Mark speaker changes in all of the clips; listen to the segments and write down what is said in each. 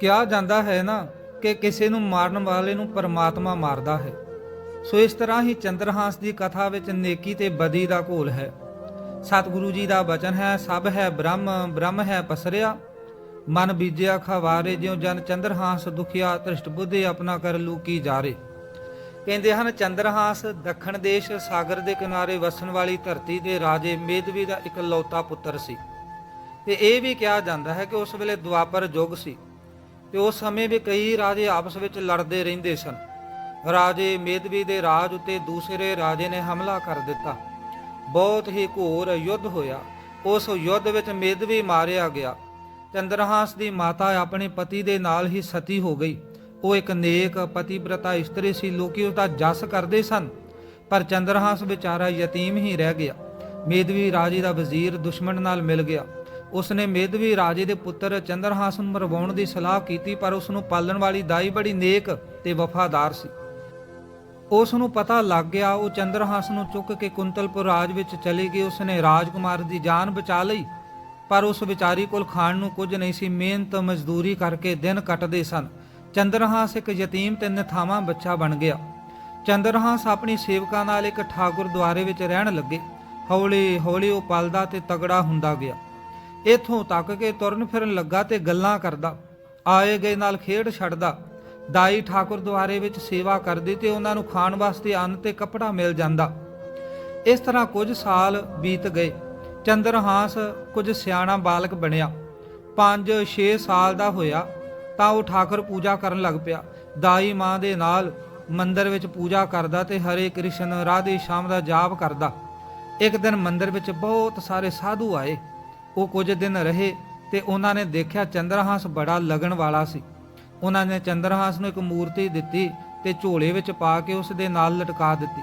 Speaker 1: ਕਿਹਾ ਜਾਂਦਾ ਹੈ ਨਾ ਕਿ ਕਿਸੇ ਨੂੰ ਮਾਰਨ ਵਾਲੇ ਨੂੰ ਪਰਮਾਤਮਾ ਮਾਰਦਾ ਹੈ। ਸੋ ਇਸ ਤਰ੍ਹਾਂ ਹੀ ਚੰਦਰਹਾਸ ਦੀ ਕਥਾ ਵਿੱਚ ਨੇਕੀ ਤੇ ਬਦੀ ਦਾ ਘੋਲ ਹੈ। ਸਤਿਗੁਰੂ ਜੀ ਦਾ ਬਚਨ ਹੈ, ਸਭ ਹੈ ਬ੍ਰਹਮ ਬ੍ਰਹਮ ਹੈ ਪਸਰਿਆ। ਮਨ ਬੀਜਿਆ ਖਵਾਰੇ, ਜਿਉ ਜਨ ਚੰਦਰਹਾਸ ਦੁਖਿਆ, ਤ੍ਰਿਸ਼ਟ ਬੁੱਧੇ ਆਪਣਾ ਕਰ ਲੂਕੀ ਜਾਰੇ। ਕਹਿੰਦੇ ਹਨ, ਚੰਦਰਹਾਸ ਦੱਖਣ ਦੇਸ਼ ਸਾਗਰ ਦੇ ਕਿਨਾਰੇ ਵਸਣ ਵਾਲੀ ਧਰਤੀ ਦੇ ਰਾਜੇ ਮੇਦਵੀ ਦਾ ਇਕਲੌਤਾ ਪੁੱਤਰ ਸੀ। ਤੇ ਇਹ ਵੀ ਕਿਹਾ ਜਾਂਦਾ ਹੈ ਕਿ ਉਸ ਵੇਲੇ ਦੁਆਪਰ ਯੁੱਗ ਸੀ। ਤੇ ਉਸ ਸਮੇਂ ਵੀ ਕਈ ਰਾਜੇ ਆਪਸ ਵਿੱਚ ਲੜਦੇ ਰਹਿੰਦੇ ਸਨ। ਰਾਜੇ ਮੇਦਵੀ ਦੇ ਰਾਜ ਉੱਤੇ ਦੂਸਰੇ ਰਾਜੇ ਨੇ ਹਮਲਾ ਕਰ ਦਿੱਤਾ। ਬਹੁਤ ਹੀ ਘੋਰ ਯੁੱਧ ਹੋਇਆ। ਉਸ ਯੁੱਧ ਵਿੱਚ ਮੇਦਵੀ ਮਾਰਿਆ ਗਿਆ। ਚੰਦਰਹਾਸ ਦੀ ਮਾਤਾ ਆਪਣੇ ਪਤੀ ਦੇ ਨਾਲ ਹੀ ਸਤੀ ਹੋ ਗਈ। ਉਹ ਇੱਕ ਨੇਕ ਪਤੀਬ੍ਰਤਾ ਇਸਤਰੀ ਸੀ। ਲੋਕੀ ਉਸ ਦਾ ਜਸ ਕਰਦੇ ਸਨ। ਪਰ ਚੰਦਰਹਾਸ ਵਿਚਾਰਾ ਯਤੀਮ ਹੀ ਰਹਿ ਗਿਆ। ਮੇਦਵੀ ਰਾਜੇ ਦਾ ਵਜ਼ੀਰ ਦੁਸ਼ਮਣ ਨਾਲ ਮਿਲ ਗਿਆ। ਉਸਨੇ ਮੇਧਵੀ ਰਾਜੇ ਦੇ ਪੁੱਤਰ ਚੰਦਰਹਾਸ ਨੂੰ ਮਰਵਾਉਣ ਦੀ ਸਲਾਹ ਕੀਤੀ, ਪਰ ਉਸ ਨੂੰ ਪਾਲਣ ਵਾਲੀ ਦਾਈ ਬੜੀ ਨੇਕ ਤੇ ਵਫਾਦਾਰ ਸੀ। ਉਸ ਨੂੰ ਪਤਾ ਲੱਗ ਗਿਆ, ਉਹ ਚੰਦਰਹਾਸ ਨੂੰ ਚੁੱਕ ਕੇ ਕੁੰਤਲਪੁਰ ਰਾਜ ਵਿੱਚ ਚਲੀ ਗਈ। ਉਸਨੇ ਰਾਜਕੁਮਾਰ ਦੀ ਜਾਨ ਬਚਾ ਲਈ, ਪਰ ਉਸ ਵਿਚਾਰੀ ਕੋਲ ਖਾਣ ਨੂੰ ਕੁਝ ਨਹੀਂ ਸੀ। ਮਿਹਨਤ, ਮਜ਼ਦੂਰੀ ਕਰਕੇ ਦਿਨ ਕੱਟਦੇ ਸਨ। ਚੰਦਰਹਾਸ ਇੱਕ ਯਤੀਮ ਤੇ ਨਥਾਵਾਂ ਬੱਚਾ ਬਣ ਗਿਆ। ਚੰਦਰਹਾਸ ਆਪਣੀ ਸੇਵਕਾਂ ਨਾਲ ਇੱਕ ਠਾਕੁਰ ਦੁਆਰੇ ਵਿੱਚ ਰਹਿਣ ਲੱਗੇ। ਹੌਲੀ ਹੌਲੀ ਉਹ ਪਲਦਾ ਤੇ ਤਗੜਾ ਹੁੰਦਾ ਗਿਆ। ਇਥੋਂ ਤੱਕ ਕਿ ਤੁਰਨ ਫਿਰਨ ਲੱਗਾ ਤੇ ਗੱਲਾਂ ਕਰਦਾ, ਆਏ ਗਏ ਨਾਲ ਖੇਡ ਛੱਡਦਾ। ਦਾਈ ਠਾਕੁਰ ਦੁਆਰੇ ਵਿੱਚ ਸੇਵਾ ਕਰਦੀ ਤੇ ਉਹਨਾਂ ਨੂੰ ਖਾਣ ਵਾਸਤੇ ਅੰਨ ਤੇ ਕੱਪੜਾ ਮਿਲ ਜਾਂਦਾ। ਇਸ ਤਰ੍ਹਾਂ ਕੁਝ ਸਾਲ ਬੀਤ ਗਏ। ਚੰਦਰਹਾਸ ਕੁਝ ਸਿਆਣਾ ਬਾਲਕ ਬਣਿਆ। 5-6 ਸਾਲ ਦਾ ਹੋਇਆ ਤਾਂ ਉਹ ਠਾਕੁਰ ਪੂਜਾ ਕਰਨ ਲੱਗ ਪਿਆ। ਦਾਈ ਮਾਂ ਦੇ ਨਾਲ ਮੰਦਰ ਵਿੱਚ ਪੂਜਾ ਕਰਦਾ ਤੇ ਹਰੇ ਕ੍ਰਿਸ਼ਨ ਰਾਧੇ ਸ਼ਾਮ ਦਾ ਜਾਪ ਕਰਦਾ। ਇੱਕ ਦਿਨ ਮੰਦਰ ਵਿੱਚ ਬਹੁਤ ਸਾਰੇ ਸਾਧੂ ਆਏ। ਉਹ ਕੁਝ ਦਿਨ ਰਹੇ ਤੇ ਉਹਨਾਂ ਨੇ ਦੇਖਿਆ ਚੰਦਰਹਾਸ ਬੜਾ ਲਗਣ ਵਾਲਾ ਸੀ। ਉਹਨਾਂ ਨੇ ਚੰਦਰਹਾਸ ਨੂੰ ਇੱਕ ਮੂਰਤੀ ਦਿੱਤੀ ਤੇ ਝੋਲੇ ਵਿੱਚ ਪਾ ਕੇ ਉਸ ਦੇ ਨਾਲ ਲਟਕਾ ਦਿੱਤੀ।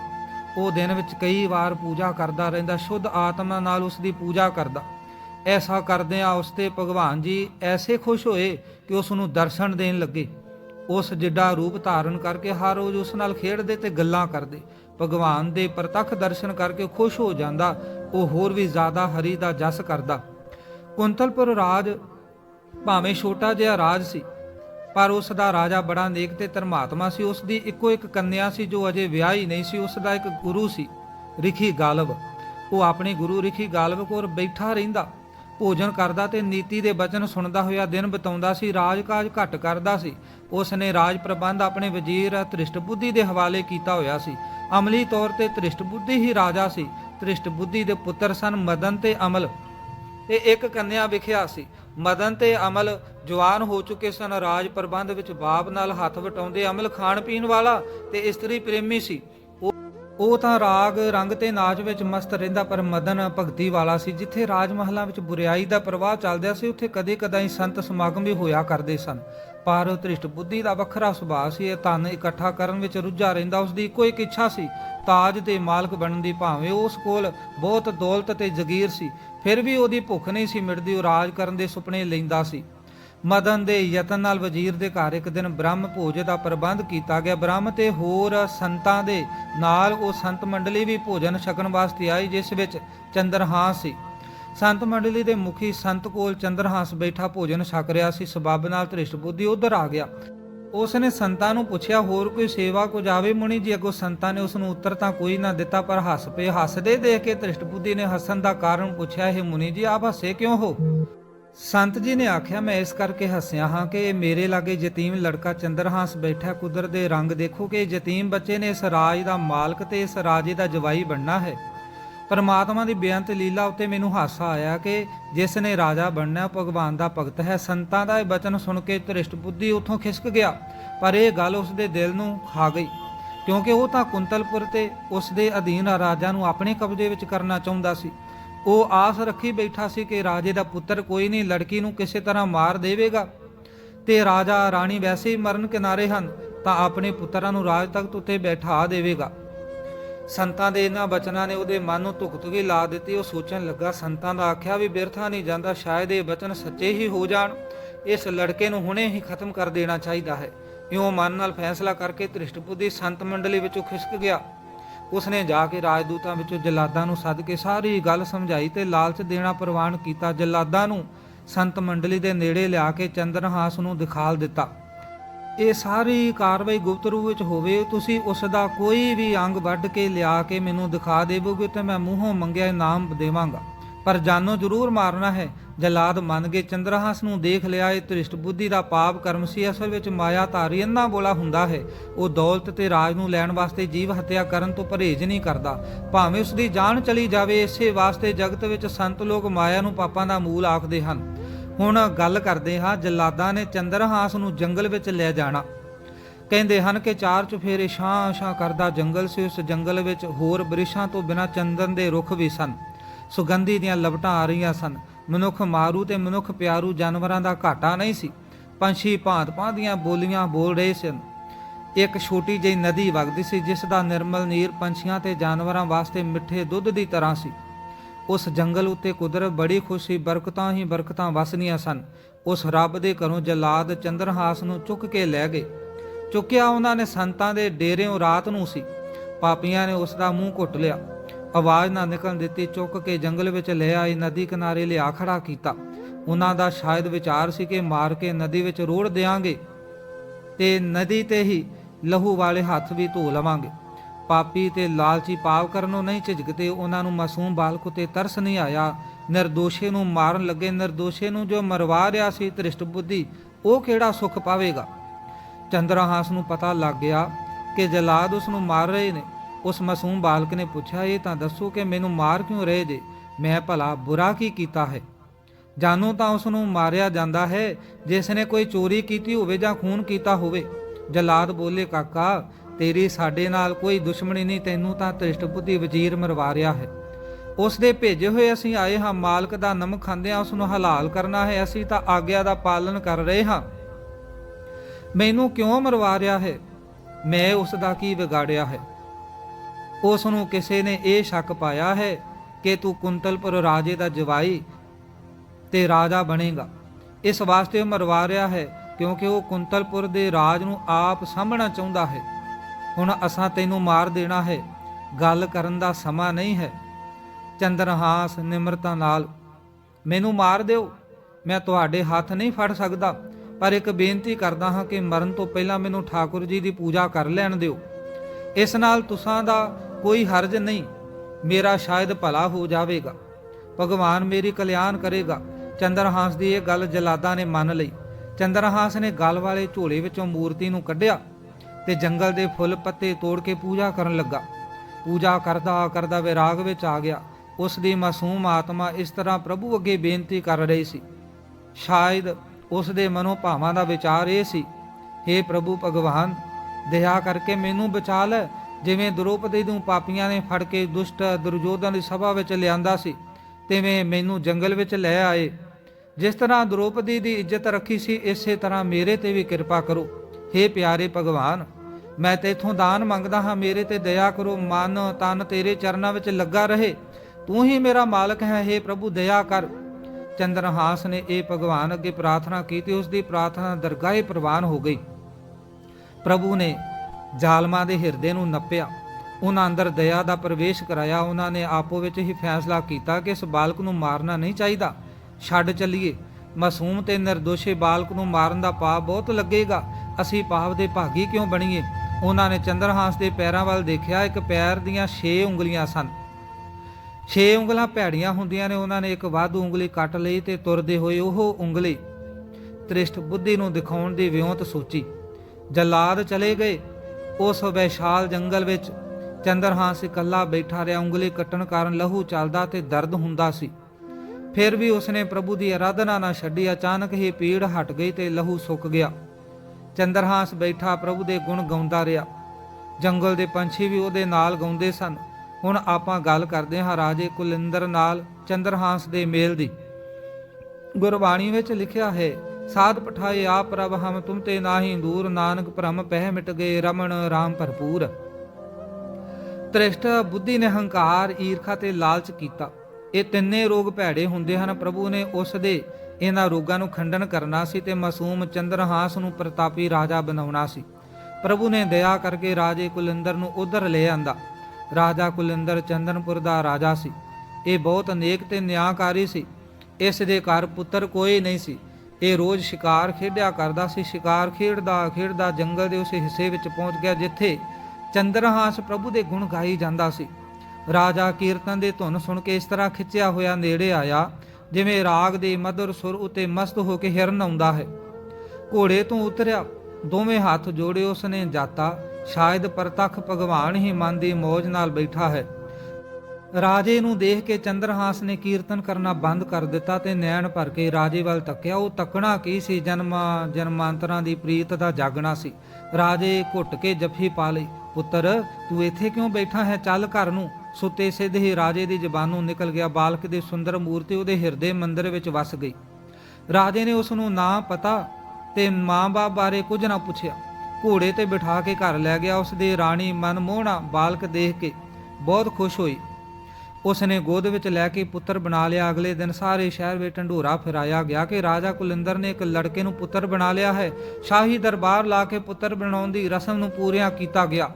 Speaker 1: ਉਹ ਦਿਨ ਵਿੱਚ ਕਈ ਵਾਰ ਪੂਜਾ ਕਰਦਾ ਰਹਿੰਦਾ, ਸ਼ੁੱਧ ਆਤਮਾ ਨਾਲ ਉਸ ਦੀ ਪੂਜਾ ਕਰਦਾ। ਐਸਾ ਕਰਦਿਆਂ ਉਸ ਤੇ ਭਗਵਾਨ ਜੀ ਐਸੇ ਖੁਸ਼ ਹੋਏ ਕਿ ਉਸ ਨੂੰ ਦਰਸ਼ਨ ਦੇਣ ਲੱਗੇ। ਉਸ ਜਿੱਡਾ ਰੂਪ ਧਾਰਨ ਕਰਕੇ ਹਰ ਰੋਜ਼ ਉਸ ਨਾਲ ਖੇਡਦੇ ਤੇ ਗੱਲਾਂ ਕਰਦੇ। ਭਗਵਾਨ ਦੇ ਪ੍ਰਤੱਖ ਦਰਸ਼ਨ ਕਰਕੇ ਖੁਸ਼ ਹੋ ਜਾਂਦਾ, ਉਹ ਹੋਰ ਵੀ ਜ਼ਿਆਦਾ ਹਰੀ ਦਾ ਜਸ ਕਰਦਾ। ਕੁੰਤਲਪੁਰ ਰਾਜ ਭਾਵੇਂ ਛੋਟਾ ਜਿਹਾ ਰਾਜ ਸੀ, ਪਰ ਉਸ ਦਾ ਰਾਜਾ ਬੜਾ ਨੇਕ ਤੇ ਧਰਮਾਤਮਾ ਸੀ। ਉਸ ਦੀ ਇੱਕੋ ਇੱਕ ਕੰਨਿਆ ਸੀ ਜੋ ਅਜੇ ਵਿਆਹੀ ਨਹੀਂ ਸੀ। ਉਸ ਦਾ ਇੱਕ ਗੁਰੂ ਸੀ, ਰਿਖੀ ਗਾਲਬ ਉਹ ਆਪਣੇ ਗੁਰੂ ਰਿਖੀ ਗਾਲਬ ਕੋਲ ਬੈਠਾ ਰਹਿੰਦਾ। ਭੋਜਨ ਕਰਦਾ ਤੇ ਨੀਤੀ ਦੇ ਬਚਨ ਸੁਣਦਾ ਹੋਇਆ ਦਿਨ ਬਿਤਾਉਂਦਾ ਸੀ। ਰਾਜਕਾਜ ਘੱਟ ਕਰਦਾ ਸੀ। ਉਸ ਨੇ ਰਾਜ ਪ੍ਰਬੰਧ ਆਪਣੇ ਵਜ਼ੀਰ ਤ੍ਰਿਸ਼ਟ ਬੁੱਧੀ ਦੇ ਹਵਾਲੇ ਕੀਤਾ ਹੋਇਆ ਸੀ। ਅਮਲੀ ਤੌਰ ਤੇ ਤ੍ਰਿਸ਼ਟ ਬੁੱਧੀ ਹੀ ਰਾਜਾ ਸੀ। ਤ੍ਰਿਸ਼ਟ ਬੁੱਧੀ ਦੇ ਪੁੱਤਰ ਸਨ ਮਦਨ ਤੇ ਅਮਲ। ਤੇ ਇੱਕ ਕੰਨਿਆ ਵਿਖਿਆ ਸੀ। ਮਦਨ ਤੇ ਅਮਲ ਜਵਾਨ ਹੋ ਚੁੱਕੇ ਸਨ। ਰਾਜ ਪ੍ਰਬੰਧ ਵਿੱਚ ਬਾਪ ਨਾਲ ਹੱਥ ਵਟਾਉਂਦੇ ਅਮਲ ਖਾਣ ਪੀਣ ਵਾਲਾ ਤੇ ਇਸਤਰੀ ਪ੍ਰੇਮੀ ਸੀ। ਉਹ ਤਾਂ ਰਾਗ, ਰੰਗ ਤੇ ਨਾਚ ਵਿੱਚ ਮਸਤ ਰਹਿੰਦਾ, ਪਰ ਮਦਨ ਭਗਤੀ ਵਾਲਾ ਸੀ, ਜਿੱਥੇ ਰਾਜ ਮਹਲਾਂ ਵਿੱਚ ਬੁਰੀਾਈ ਦਾ ਪ੍ਰਵਾਹ ਚੱਲਦਾ ਸੀ, ਉੱਥੇ ਕਦੇ ਕਦਾਈ ਸੰਤ ਸਮਾਗਮ ਵੀ ਹੋਇਆ ਕਰਦੇ ਸਨ। ਪਰ ਤ੍ਰਿਸ਼ਟ ਬੁੱਧੀ ਦਾ ਵੱਖਰਾ ਸੁਭਾਅ ਸੀ, ਇਹ ਧਨ ਇਕੱਠਾ ਕਰਨ ਵਿੱਚ ਰੁੱਝਾ ਰਹਿੰਦਾ ਉਸ ਦੀ ਇੱਕੋ ਇੱਕ ਇੱਛਾ ਸੀ, ਤਾਜ ਦੇ ਮਾਲਕ ਬਣਨ ਦੀ ਭਾਵੇਂ ਉਸ ਕੋਲ ਬਹੁਤ ਦੌਲਤ ਤੇ ਜ਼ਗੀਰ ਸੀ, ਫਿਰ ਵੀ ਉਹਦੀ ਭੁੱਖ ਨਹੀਂ ਸੀ ਮਿਟਦੀ, ਉਹ ਰਾਜ ਕਰਨ ਦੇ ਸੁਪਨੇ ਲੈਂਦਾ ਸੀ। ਮਦਨ ਦੇ ਯਤਨ ਨਾਲ ਵਜ਼ੀਰ ਦੇ ਘਰ ਇੱਕ ਦਿਨ ਬ੍ਰਹਮ ਭੋਜ ਦਾ ਪ੍ਰਬੰਧ ਕੀਤਾ ਗਿਆ। ਬ੍ਰਹਮ ਤੇ ਹੋਰ ਸੰਤਾਂ ਦੇ ਨਾਲ ਉਹ ਸੰਤ ਮੰਡਲੀ ਵੀ ਭੋਜਨ ਛਕਣ ਵਾਸਤੇ ਆਈ, ਜਿਸ ਵਿੱਚ ਚੰਦਰਹਾਸ ਸੀ। ਸੰਤ ਮੰਡਲੀ ਦੇ ਮੁਖੀ ਸੰਤ ਕੋਲ ਚੰਦਰਹਾਸ ਬੈਠਾ ਭੋਜਨ ਛਕ ਰਿਹਾ ਸੀ। ਸਬੱਬ ਨਾਲ ਧ੍ਰਿਸ਼ਟ ਬੁੱਧੀ ਉਧਰ ਆ ਗਿਆ। ਉਸ ਨੇ ਸੰਤਾਂ ਨੂੰ ਪੁੱਛਿਆ, ਹੋਰ ਕੋਈ ਸੇਵਾ ਕੋ ਜਾਵੇ ਮੁਨੀ ਜੀ? ਅੱਗੋਂ ਸੰਤਾਂ ਨੇ ਉਸ ਨੂੰ ਉੱਤਰ ਤਾਂ ਕੋਈ ਨਾ ਦਿੱਤਾ, ਪਰ ਹੱਸ ਪਏ। ਹੱਸਦੇ ਦੇਖ ਕੇ ਧ੍ਰਿਸ਼ਟ ਬੁੱਧੀ ਨੇ ਹੱਸਣ ਦਾ ਕਾਰਨ ਪੁੱਛਿਆ ਇਹ ਮੁਨੀ ਜੀ, ਆਪ ਹੱਸੇ ਕਿਉਂ ਹੋ? ਸੰਤ ਜੀ ਨੇ ਆਖਿਆ, ਮੈਂ ਇਸ ਕਰਕੇ ਹੱਸਿਆ ਹਾਂ ਕਿ ਇਹ ਮੇਰੇ ਲਾਗੇ ਯਤੀਮ ਲੜਕਾ ਚੰਦਰਹਾਸ ਬੈਠਾ ਕੁਦਰਤ ਦੇ ਰੰਗ ਦੇਖੋ ਕਿ ਯਤੀਮ ਬੱਚੇ ਨੇ ਇਸ ਰਾਜ ਦਾ ਮਾਲਕ ਤੇ ਇਸ ਰਾਜੇ ਦਾ ਜਵਾਈ ਬਣਨਾ ਹੈ। ਪਰਮਾਤਮਾ ਦੀ ਬੇਅੰਤ ਲੀਲਾ ਉੱਤੇ ਮੈਨੂੰ ਹਾਸਾ ਆਇਆ ਕਿ ਜਿਸ ਨੇ ਰਾਜਾ ਬਣਨਾ ਉਹ ਭਗਵਾਨ ਦਾ ਭਗਤ ਹੈ। ਸੰਤਾਂ ਦਾ ਇਹ ਬਚਨ ਸੁਣ ਕੇ ਧ੍ਰਿਸ਼ਟ ਬੁੱਧੀ ਉੱਥੋਂ ਖਿਸਕ ਗਿਆ, ਪਰ ਇਹ ਗੱਲ ਉਸ ਦੇ ਦਿਲ ਨੂੰ ਖਾ ਗਈ। ਕਿਉਂਕਿ ਉਹ ਤਾਂ ਕੁੰਤਲਪੁਰ ਤੇ ਉਸ ਦੇ ਅਧੀਨ ਰਾਜਾ ਨੂੰ ਆਪਣੇ ਕਬਜ਼ੇ ਵਿੱਚ ਕਰਨਾ ਚਾਹੁੰਦਾ ਸੀ। ਉਹ ਆਸ ਰੱਖੀ ਬੈਠਾ ਸੀ ਕਿ ਰਾਜੇ ਦਾ ਪੁੱਤਰ ਕੋਈ ਨਹੀਂ ਲੜਕੀ ਨੂੰ ਕਿਸੇ ਤਰ੍ਹਾਂ ਮਾਰ ਦੇਵੇਗਾ। ਤੇ ਰਾਜਾ ਰਾਣੀ ਵੈਸੇ ਹੀ ਮਰਨ ਕਿਨਾਰੇ ਹਨ, ਤਾਂ ਆਪਣੇ ਪੁੱਤਰਾਂ ਨੂੰ ਰਾਜ ਤਖਤ ਉੱਤੇ ਬੈਠਾ ਦੇਵੇਗਾ। ਸੰਤਾਂ ਦੇ ਇਹਨਾਂ ਬਚਨਾਂ ਨੇ ਉਹਦੇ ਮਨ ਨੂੰ ਧੁਕ ਧੁਕੀ ਲਾ ਦਿੱਤੀ। ਉਹ ਸੋਚਣ ਲੱਗਾ, ਸੰਤਾਂ ਦਾ ਆਖਿਆ ਵੀ ਬਿਰਥਾ ਨਹੀਂ ਜਾਂਦਾ, ਸ਼ਾਇਦ ਇਹ ਬਚਨ ਸੱਚੇ ਹੀ ਹੋ ਜਾਣ। ਇਸ ਲੜਕੇ ਨੂੰ ਹੁਣੇ ਹੀ ਖਤਮ ਕਰ ਦੇਣਾ ਚਾਹੀਦਾ ਹੈ। ਇਉਂ ਮਨ ਨਾਲ ਫੈਸਲਾ ਕਰਕੇ ਧ੍ਰਿਸ਼ਟਪੁੱਧੀ ਸੰਤ ਮੰਡਲੀ ਵਿੱਚੋਂ ਖਿਸਕ ਗਿਆ। ਉਸਨੇ ਜਾ ਕੇ ਰਾਜਦੂਤਾਂ ਵਿੱਚੋਂ ਜਲਾਦਾਂ ਨੂੰ ਸੱਦ ਕੇ ਸਾਰੀ ਗੱਲ ਸਮਝਾਈ ਤੇ ਲਾਲਚ ਦੇਣਾ ਪ੍ਰਵਾਨ ਕੀਤਾ। ਜਲਾਦਾਂ ਨੂੰ ਸੰਤ ਮੰਡਲੀ ਦੇ ਨੇੜੇ ਲਿਆ ਕੇ ਚੰਦਰਹਾਸ ਨੂੰ ਦਿਖਾਲ ਦਿੱਤਾ। ਇਹ ਸਾਰੀ ਕਾਰਵਾਈ ਗੁਪਤ ਰੂਪ ਵਿੱਚ ਹੋਵੇ, ਤੁਸੀਂ ਉਸ ਦਾ ਕੋਈ ਵੀ ਅੰਗ ਵੱਢ ਕੇ ਲਿਆ ਕੇ ਮੈਨੂੰ ਦਿਖਾ ਦੇਵੋਗੇ ਤੇ ਮੈਂ ਮੂੰਹੋਂ ਮੰਗਿਆ ਇਨਾਮ ਦੇਵਾਂਗਾ। ਪਰ ਜਾਨੋ ਜ਼ਰੂਰ ਮਾਰਨਾ ਹੈ। ਜਲਾਦ ਮੰਨ ਕੇ ਚੰਦਰਹਾਸ ਨੂੰ ਦੇਖ ਲਿਆ, ਇਹ ਤ੍ਰਿਸ਼ਟ ਬੁੱਧੀ ਦਾ ਪਾਪ ਕਰਮ ਸੀ। ਅਸਲ ਵਿੱਚ ਮਾਇਆ ਧਾਰੀ ਇੰਨਾ ਬੋਲਾ ਹੁੰਦਾ ਹੈ, ਉਹ ਦੌਲਤ ਤੇ ਰਾਜ ਨੂੰ ਲੈਣ ਵਾਸਤੇ ਜੀਵ ਹੱਤਿਆ ਕਰਨ ਤੋਂ ਪਰਹੇਜ਼ ਨਹੀਂ ਕਰਦਾ। ਭਾਵੇਂ ਉਸ ਦੀ ਜਾਨ ਚਲੀ ਜਾਵੇ, ਇਸੇ ਵਾਸਤੇ ਜਗਤ ਵਿੱਚ ਸੰਤ ਲੋਕ ਮਾਇਆ ਨੂੰ ਪਾਪਾਂ ਦਾ ਮੂਲ ਆਖਦੇ ਹਨ। ਹੁਣ ਗੱਲ ਕਰਦੇ ਹਾਂ, ਜਲਾਦਾਂ ਨੇ ਚੰਦਰਹਾਸ ਨੂੰ ਜੰਗਲ ਵਿੱਚ ਲੈ ਜਾਣਾ। ਕਹਿੰਦੇ ਹਨ ਕਿ ਚਾਰ ਚੁਫੇਰੇ ਛਾਂ ਛਾਂ ਕਰਦਾ ਜੰਗਲ ਸੀ, ਉਸ ਜੰਗਲ ਵਿੱਚ ਹੋਰ ਬ੍ਰਿਸ਼ਾਂ ਤੋਂ ਬਿਨਾਂ ਚੰਦਨ ਦੇ ਰੁੱਖ ਵੀ ਸਨ। ਸੁਗੰਧੀ ਦੀਆਂ ਲਪਟਾਂ ਆ ਰਹੀਆਂ ਸਨ। ਮਨੁੱਖ ਮਾਰੂ ਤੇ ਮਨੁੱਖ ਪਿਆਰੂ ਜਾਨਵਰਾਂ ਦਾ ਘਾਟਾ ਨਹੀਂ ਸੀ। ਪੰਛੀ ਭਾਂਤ ਭਾਂਤ ਦੀਆਂ ਬੋਲੀਆਂ ਬੋਲ ਰਹੇ ਸਨ। ਇੱਕ ਛੋਟੀ ਜਿਹੀ ਨਦੀ ਵਗਦੀ ਸੀ, ਜਿਸ ਦਾ ਨਿਰਮਲ ਨੀਰ ਪੰਛੀਆਂ ਤੇ ਜਾਨਵਰਾਂ ਵਾਸਤੇ ਮਿੱਠੇ ਦੁੱਧ ਦੀ ਤਰ੍ਹਾਂ ਸੀ। ਉਸ ਜੰਗਲ ਉੱਤੇ ਕੁਦਰਤ ਬੜੀ ਖੁਸ਼ੀ ਬਰਕਤਾਂ ਹੀ ਬਰਕਤਾਂ ਵਸਦੀਆਂ ਸਨ। ਉਸ ਰੱਬ ਦੇ ਘਰੋਂ ਜਲਾਦ ਚੰਦਰਹਾਸ ਨੂੰ ਚੁੱਕ ਕੇ ਲੈ ਗਏ। ਚੁੱਕਿਆ ਉਹਨਾਂ ਨੇ ਸੰਤਾਂ ਦੇ ਡੇਰਿਓਂ ਰਾਤ ਨੂੰ ਸੀ। ਪਾਪੀਆਂ ਨੇ ਉਸ ਦਾ ਮੂੰਹ ਘੁੱਟ ਲਿਆ। ਆਵਾਜ਼ ਨਾ ਨਿਕਲਣ ਦਿੱਤੀ, ਚੁੱਕ ਕੇ ਜੰਗਲ ਵਿੱਚ ਲੈ ਆਏ ਨਦੀ ਕਿਨਾਰੇ ਲਿਆ ਖੜਾ ਕੀਤਾ। ਉਹਨਾਂ ਦਾ ਸ਼ਾਇਦ ਵਿਚਾਰ ਸੀ ਕਿ ਮਾਰ ਕੇ ਨਦੀ ਵਿੱਚ ਰੋੜ ਦੇਾਂਗੇ ਤੇ ਨਦੀ ਤੇ ਹੀ ਲਹੂ ਵਾਲੇ ਹੱਥ ਵੀ ਧੋ ਲਵਾਂਗੇ। ਪਾਪੀ ਤੇ ਲਾਲਚੀ ਪਾਪ ਕਰਨੋਂ ਨਹੀਂ ਝਿਜਕਦੇ, ਉਹਨਾਂ ਨੂੰ ਮਾਸੂਮ ਬਾਲਕ ਉਤੇ ਤਰਸ ਨਹੀਂ ਆਇਆ। ਨਿਰਦੋਸ਼ੇ ਨੂੰ ਮਾਰਨ ਲੱਗੇ, ਨਿਰਦੋਸ਼ੇ ਨੂੰ ਜੋ ਮਰਵਾ ਰਿਹਾ ਸੀ ਤ੍ਰਿਸ਼ਟ ਬੁੱਧੀ, ਉਹ ਕਿਹੜਾ ਸੁੱਖ ਪਾਵੇਗਾ? ਚੰਦਰਹਾਸ ਨੂੰ ਪਤਾ ਲੱਗ ਗਿਆ ਕਿ ਜਲਾਦ ਉਸ ਨੂੰ ਮਾਰ ਰਹੇ ਨੇ। ਉਸ ਮਾਸੂਮ ਬਾਲਕ ਨੇ ਪੁੱਛਿਆ, ਇਹ ਤਾਂ ਦੱਸੋ ਕਿ ਮੈਨੂੰ ਮਾਰ ਕਿਉਂ ਰਹੇ ਜੇ? ਮੈਂ ਭਲਾ ਬੁਰਾ ਕੀ ਕੀਤਾ ਹੈ? ਜਾਨੂ ਤਾਂ ਉਸ ਨੂੰ ਮਾਰਿਆ ਜਾਂਦਾ ਹੈ ਜਿਸ ਨੇ ਕੋਈ ਚੋਰੀ ਕੀਤੀ ਹੋਵੇ ਜਾਂ ਖੂਨ ਕੀਤਾ ਹੋਵੇ। ਜਲਾਦ ਬੋਲੇ, ਕਾਕਾ, ਤੇਰੀ ਸਾਡੇ ਨਾਲ ਕੋਈ ਦੁਸ਼ਮਣੀ ਨਹੀਂ, ਤੈਨੂੰ ਤਾਂ ਤ੍ਰਿਸ਼ਟ ਵਜ਼ੀਰ ਮਰਵਾ ਰਿਹਾ ਹੈ। ਉਸ ਦੇ ਭੇਜੇ ਹੋਏ ਅਸੀਂ ਆਏ ਹਾਂ, ਮਾਲਕ ਦਾ ਨਮਕ ਖਾਂਦੇ ਹਾਂ, ਉਸ ਨੂੰ ਹਲਾਲ ਕਰਨਾ ਹੈ, ਅਸੀਂ ਤਾਂ ਆਗਿਆ ਦਾ ਪਾਲਨ ਕਰ ਰਹੇ ਹਾਂ। ਮੈਨੂੰ ਕਿਉਂ ਮਰਵਾ ਰਿਹਾ ਹੈ? ਮੈਂ ਉਸ ਦਾ ਕੀ ਵਿਗਾੜਿਆ ਹੈ? ਉਸ ਨੂੰ ਕਿਸੇ ਨੇ ਇਹ ਸ਼ੱਕ ਪਾਇਆ ਹੈ ਕਿ ਤੂੰ ਕੁੰਤਲਪੁਰ ਰਾਜੇ ਦਾ ਜਵਾਈ ਤੇ ਰਾਜਾ ਬਣੇਗਾ। ਇਸ ਵਾਸਤੇ ਉਹ ਮਰਵਾ ਰਿਹਾ ਹੈ, ਕਿਉਂਕਿ ਉਹ ਕੁੰਤਲਪੁਰ ਦੇ ਰਾਜ ਨੂੰ ਆਪ ਸਾਂਭਣਾ ਚਾਹੁੰਦਾ ਹੈ। ਹੁਣ ਅਸਾਂ ਤੈਨੂੰ ਮਾਰ ਦੇਣਾ ਹੈ, ਗੱਲ ਕਰਨ ਦਾ ਸਮਾਂ ਨਹੀਂ ਹੈ। ਚੰਦਰਹਾਸ ਨਿਮਰਤਾ ਨਾਲ, ਮੈਨੂੰ ਮਾਰ ਦਿਓ, ਮੈਂ ਤੁਹਾਡੇ ਹੱਥ ਨਹੀਂ ਫੜ ਸਕਦਾ, ਪਰ ਇੱਕ ਬੇਨਤੀ ਕਰਦਾ ਹਾਂ ਕਿ ਮਰਨ ਤੋਂ ਪਹਿਲਾਂ ਮੈਨੂੰ ਠਾਕੁਰ ਜੀ ਦੀ ਪੂਜਾ ਕਰ ਲੈਣ ਦਿਓ। ਇਸ ਨਾਲ ਤੁਸਾਂ ਦਾ ਕੋਈ ਹਰਜ ਨਹੀਂ। ਮੇਰਾ ਸ਼ਾਇਦ ਭਲਾ ਹੋ ਜਾਵੇਗਾ। ਭਗਵਾਨ ਮੇਰੀ ਕਲਿਆਣ ਕਰੇਗਾ। ਚੰਦਰਹਾਸ ਦੀ ਇਹ ਗੱਲ ਜਲਾਦਾਂ ਨੇ ਮੰਨ ਲਈ। ਚੰਦਰਹਾਸ ਨੇ ਗਲ ਵਾਲੇ ਝੋਲੇ ਵਿੱਚੋਂ ਮੂਰਤੀ ਨੂੰ ਕੱਢਿਆ ਤੇ ਜੰਗਲ ਦੇ ਫੁੱਲ ਪੱਤੇ ਤੋੜ ਕੇ ਪੂਜਾ ਕਰਨ ਲੱਗਾ। ਪੂਜਾ ਕਰਦਾ ਕਰਦਾ ਵਿਰਾਗ ਵਿੱਚ ਆ ਗਿਆ। ਉਸ ਦੀ ਮਾਸੂਮ ਆਤਮਾ ਇਸ ਤਰ੍ਹਾਂ ਪ੍ਰਭੂ ਅੱਗੇ ਬੇਨਤੀ ਕਰ ਰਹੀ ਸੀ। ਸ਼ਾਇਦ ਉਸ ਦੇ ਮਨੋਂ ਭਾਵਾਂ ਦਾ ਵਿਚਾਰ ਇਹ ਸੀ हे ਪ੍ਰਭੂ ਭਗਵਾਨ ਦਇਆ ਕਰਕੇ ਮੈਨੂੰ ਬਚਾ ਲੈ। ਜਿਵੇਂ ਦ੍ਰੋਪਦੀ ਨੂੰ ਪਾਪੀਆਂ ਨੇ ਫੜ ਕੇ ਦੁਸ਼ਟ ਦੁਰਯੋਧਨ ਦੀ ਸਭਾ ਵਿੱਚ ਲਿਆਂਦਾ ਸੀ, ਤਿਵੇਂ ਮੈਨੂੰ ਜੰਗਲ ਵਿੱਚ ਲੈ ਆਏ। ਜਿਸ ਤਰ੍ਹਾਂ ਦ੍ਰੋਪਦੀ ਦੀ ਇੱਜ਼ਤ ਰੱਖੀ ਸੀ, ਇਸੇ ਤਰ੍ਹਾਂ ਮੇਰੇ ਤੇ ਵੀ ਕਿਰਪਾ ਕਰੋ। हे ਪਿਆਰੇ ਭਗਵਾਨ, ਮੈਂ ਤੇਥੋਂ ਦਾਨ ਮੰਗਦਾ ਹਾਂ, ਮੇਰੇ ਤੇ ਦਇਆ ਕਰੋ। ਮਨ ਤਨ ਤੇਰੇ ਚਰਨਾਂ ਵਿੱਚ ਲੱਗਾ ਰਹੇ। ਤੂੰ ਹੀ ਮੇਰਾ ਮਾਲਕ ਹੈ हे ਪ੍ਰਭੂ, ਦਇਆ ਕਰ। ਚੰਦਰਹਾਸ ਨੇ ਇਹ ਭਗਵਾਨ ਅੱਗੇ ਪ੍ਰਾਰਥਨਾ ਕੀਤੀ, ਉਸ ਦੀ ਪ੍ਰਾਰਥਨਾ ਦਰਗਾਹੇ ਪ੍ਰਵਾਨ ਹੋ ਗਈ। ਪ੍ਰਭੂ ਨੇ ਜ਼ਾਲਮਾਂ ਦੇ ਹਿਰਦੇ ਨੂੰ ਨੱਪਿਆ। ਉਹਨਾਂ ਅੰਦਰ ਦਇਆ ਦਾ ਪ੍ਰਵੇਸ਼ ਕਰਾਇਆ। ਉਹਨਾਂ ਨੇ ਆਪੋ ਵਿੱਚ ਹੀ ਫੈਸਲਾ ਕੀਤਾ ਕਿ ਇਸ ਬਾਲਕ ਨੂੰ ਮਾਰਨਾ ਨਹੀਂ ਚਾਹੀਦਾ। ਛੱਡ ਚੱਲੀਏ। ਮਾਸੂਮ ਤੇ ਨਿਰਦੋਸ਼ੇ ਬਾਲਕ ਨੂੰ ਮਾਰਨ ਦਾ ਪਾਪ ਬਹੁਤ ਲੱਗੇਗਾ। ਅਸੀਂ ਪਾਪ ਦੇ ਭਾਗੀ ਕਿਉਂ ਬਣੀਏ? ਉਹਨਾਂ ਨੇ ਚੰਦਰਹਾਸ ਦੇ ਪੈਰਾਂ ਵੱਲ ਦੇਖਿਆ। ਇੱਕ ਪੈਰ ਦੀਆਂ 6 ਉਂਗਲੀਆਂ ਸਨ। 6 ਉਂਗਲਾਂ ਭੈੜੀਆਂ ਹੁੰਦੀਆਂ ਨੇ। ਉਹਨਾਂ ਨੇ ਇੱਕ ਵਾਧੂ ਉਂਗਲੀ ਕੱਟ ਲਈ ਤੇ ਤੁਰਦੇ ਹੋਏ ਉਹ ਉਂਗਲੀ ਤ੍ਰਿਸ਼ਟ ਬੁੱਧੀ ਨੂੰ ਦਿਖਾਉਣ ਦੀ ਵਿਉਂਤ ਸੋਚੀ। ਜਲਾਦ ਚਲੇ ਗਏ। ਉਸ ਵਿਸ਼ਾਲ ਜੰਗਲ ਵਿੱਚ ਚੰਦਰਹਾਸ ਇਕੱਲਾ ਬੈਠਾ ਰਿਹਾ। ਉਂਗਲੀ ਕੱਟਣ ਕਾਰਨ ਲਹੂ ਚੱਲਦਾ ਤੇ ਦਰਦ ਹੁੰਦਾ ਸੀ। ਫਿਰ ਵੀ ਉਸਨੇ ਪ੍ਰਭੂ ਦੀ ਆਰਾਧਨਾ ਨਾ ਛੱਡੀ। ਅਚਾਨਕ ਹੀ ਪੀੜ ਹਟ ਗਈ ਤੇ ਲਹੂ ਸੁੱਕ ਗਿਆ। ਚੰਦਰਹਾਸ ਬੈਠਾ ਪ੍ਰਭੂ ਦੇ ਗੁਣ ਗਾਉਂਦਾ ਰਿਹਾ। ਜੰਗਲ ਦੇ ਪੰਛੀ ਵੀ ਉਹਦੇ ਨਾਲ ਗਾਉਂਦੇ ਸਨ। ਹੁਣ ਆਪਾਂ ਗੱਲ ਕਰਦੇ ਹਾਂ ਰਾਜੇ ਕੁਲਿੰਦਰ ਨਾਲ ਚੰਦਰਹਾਸ ਦੇ ਮੇਲ ਦੀ। ਗੁਰਬਾਣੀ ਵਿੱਚ ਲਿਖਿਆ ਹੈ ਸਾਧ ਪਠਾਏ ਆਪ ਪ੍ਰਭ, ਹਮ ਤੁਮ ਤੇ ਨਾਹੀ ਦੂਰ, ਨਾਨਕ ਭ੍ਰਮ ਪਹਿ ਮਿਟ ਗਏ, ਰਮਣ RAM ਭਰਪੂਰ। ਤ੍ਰਿਸ਼ਟ ਬੁੱਧੀ ਨੇ ਹੰਕਾਰ ਈਰਖਾ ਤੇ ਲਾਲਚ ਕੀਤਾ। ਇਹ ਤਿੰਨੇ ਰੋਗ ਭੈੜੇ ਹੁੰਦੇ ਹਨ, ਪ੍ਰਭੂ ਨੇ ਉਸ ਦੇ ਇਹਨਾਂ ਰੋਗਾਂ ਨੂੰ ਖੰਡਨ ਕਰਨਾ ਸੀ ਤੇ ਮਾਸੂਮ ਚੰਦਰਹਾਸ ਨੂੰ ਪ੍ਰਤਾਪੀ ਰਾਜਾ ਬਣਾਉਣਾ ਸੀ। ਪ੍ਰਭੂ ਨੇ ਦਇਆ ਕਰਕੇ ਰਾਜੇ ਕੁਲਿੰਦਰ ਨੂੰ ਉਧਰ ਲੈ ਆਂਦਾ। ਰਾਜਾ ਕੁਲਿੰਦਰ ਚੰਦਨਪੁਰ ਦਾ ਰਾਜਾ ਸੀ। ਇਹ ਬਹੁਤ ਨੇਕ ਤੇ ਨਿਆਂਕਾਰੀ ਸੀ। ਇਸ ਦੇ ਘਰ ਪੁੱਤਰ ਕੋਈ ਨਹੀਂ ਸੀ। ਇਹ ਰੋਜ਼ ਸ਼ਿਕਾਰ ਖੇਡਿਆ ਕਰਦਾ ਸੀ, ਸ਼ਿਕਾਰ ਖੇਡਦਾ ਖੇਡਦਾ ਜੰਗਲ ਦੇ ਉਸ ਹਿੱਸੇ ਵਿੱਚ ਪਹੁੰਚ ਗਿਆ, ਜਿੱਥੇ ਚੰਦਰਹਾਸ ਪ੍ਰਭੂ ਦੇ ਗੁਣ ਗਾਈ ਜਾਂਦਾ ਸੀ। ਰਾਜਾ ਕੀਰਤਨ ਦੇ ਧੁਨ ਸੁਣ ਕੇ ਇਸ ਤਰ੍ਹਾਂ ਖਿੱਚਿਆ ਹੋਇਆ ਨੇੜੇ ਆਇਆ, ਜਿਵੇਂ ਰਾਗ ਦੇ ਮਧੁਰ ਸੁਰ ਉਤੇ ਮਸਤ ਹੋ ਕੇ ਹਿਰਨ ਆਉਂਦਾ ਹੈ। ਘੋੜੇ ਤੋਂ ਉਤਰਿਆ, ਦੋਵੇਂ ਹੱਥ ਜੋੜੇ ਉਸ ਨੇ ਜਾਤਾ, ਸ਼ਾਇਦ ਪ੍ਰਤੱਖ ਭਗਵਾਨ ਹੀ ਮਨ ਦੀ ਮੌਜ ਨਾਲ ਬੈਠਾ ਹੈ। ਰਾਜੇ ਨੂੰ ਦੇਖ ਕੇ ਚੰਦਰਹਾਸ ਨੇ ਕੀਰਤਨ ਕਰਨਾ ਬੰਦ ਕਰ ਦਿੱਤਾ ਤੇ ਨੈਣ ਭਰ ਕੇ ਰਾਜੇ ਵੱਲ ਤੱਕਿਆ ਉਹ ਤੱਕਣਾ ਕੀ ਸੀ? ਜਨਮਾਂ, ਜਨਮਾਂਤਰਾਂ ਦੀ ਪ੍ਰੀਤ ਦਾ ਜਾਗਣਾ ਸੀ। ਰਾਜੇ ਘੁੱਟ ਕੇ ਜੱਫੀ ਪਾ ਲਈ, ਪੁੱਤਰ, ਤੂੰ ਇੱਥੇ ਕਿਉਂ ਬੈਠਾ ਹੈ? ਚੱਲ ਘਰ ਨੂੰ। ਸੁੱਤੇ ਸਿੱਧ ਹੀ ਰਾਜੇ ਦੀ ਜ਼ਬਾਨੋਂ ਨਿਕਲ ਗਿਆ। ਬਾਲਕ ਦੀ ਸੁੰਦਰ ਮੂਰਤੀ ਉਹਦੇ ਹਿਰਦੇ ਮੰਦਰ ਵਿੱਚ ਵਸ ਗਈ। ਰਾਜੇ ਨੇ ਉਸ ਨੂੰ ਨਾ ਪਤਾ ਤੇ ਮਾਂ-ਬਾਪ ਬਾਰੇ ਕੁਝ ਨਾ ਪੁੱਛਿਆ। ਘੋੜੇ ਤੇ ਬਿਠਾ ਕੇ ਘਰ ਲੈ ਗਿਆ। ਉਸ ਦੀ ਰਾਣੀ ਮਨਮੋਹਣਾ ਬਾਲਕ ਦੇਖ ਕੇ ਬਹੁਤ ਖੁਸ਼ ਹੋਈ। ਉਸ ਨੇ ਗੋਦ ਵਿੱਚ ਲੈ ਕੇ ਪੁੱਤਰ ਬਣਾ ਲਿਆ। ਅਗਲੇ ਦਿਨ ਸਾਰੇ ਸ਼ਹਿਰ ਵਿੱਚ ਢੰਡੋਰਾ ਫਿਰਾਇਆ ਗਿਆ ਕਿ ਰਾਜਾ ਕੁਲਿੰਦਰ ਨੇ ਇੱਕ ਲੜਕੇ ਨੂੰ ਪੁੱਤਰ ਬਣਾ ਲਿਆ ਹੈ। ਸ਼ਾਹੀ ਦਰਬਾਰ ਲਾ ਕੇ ਪੁੱਤਰ ਬਣਾਉਣ ਦੀ ਰਸਮ ਨੂੰ ਪੂਰਿਆ ਕੀਤਾ ਗਿਆ।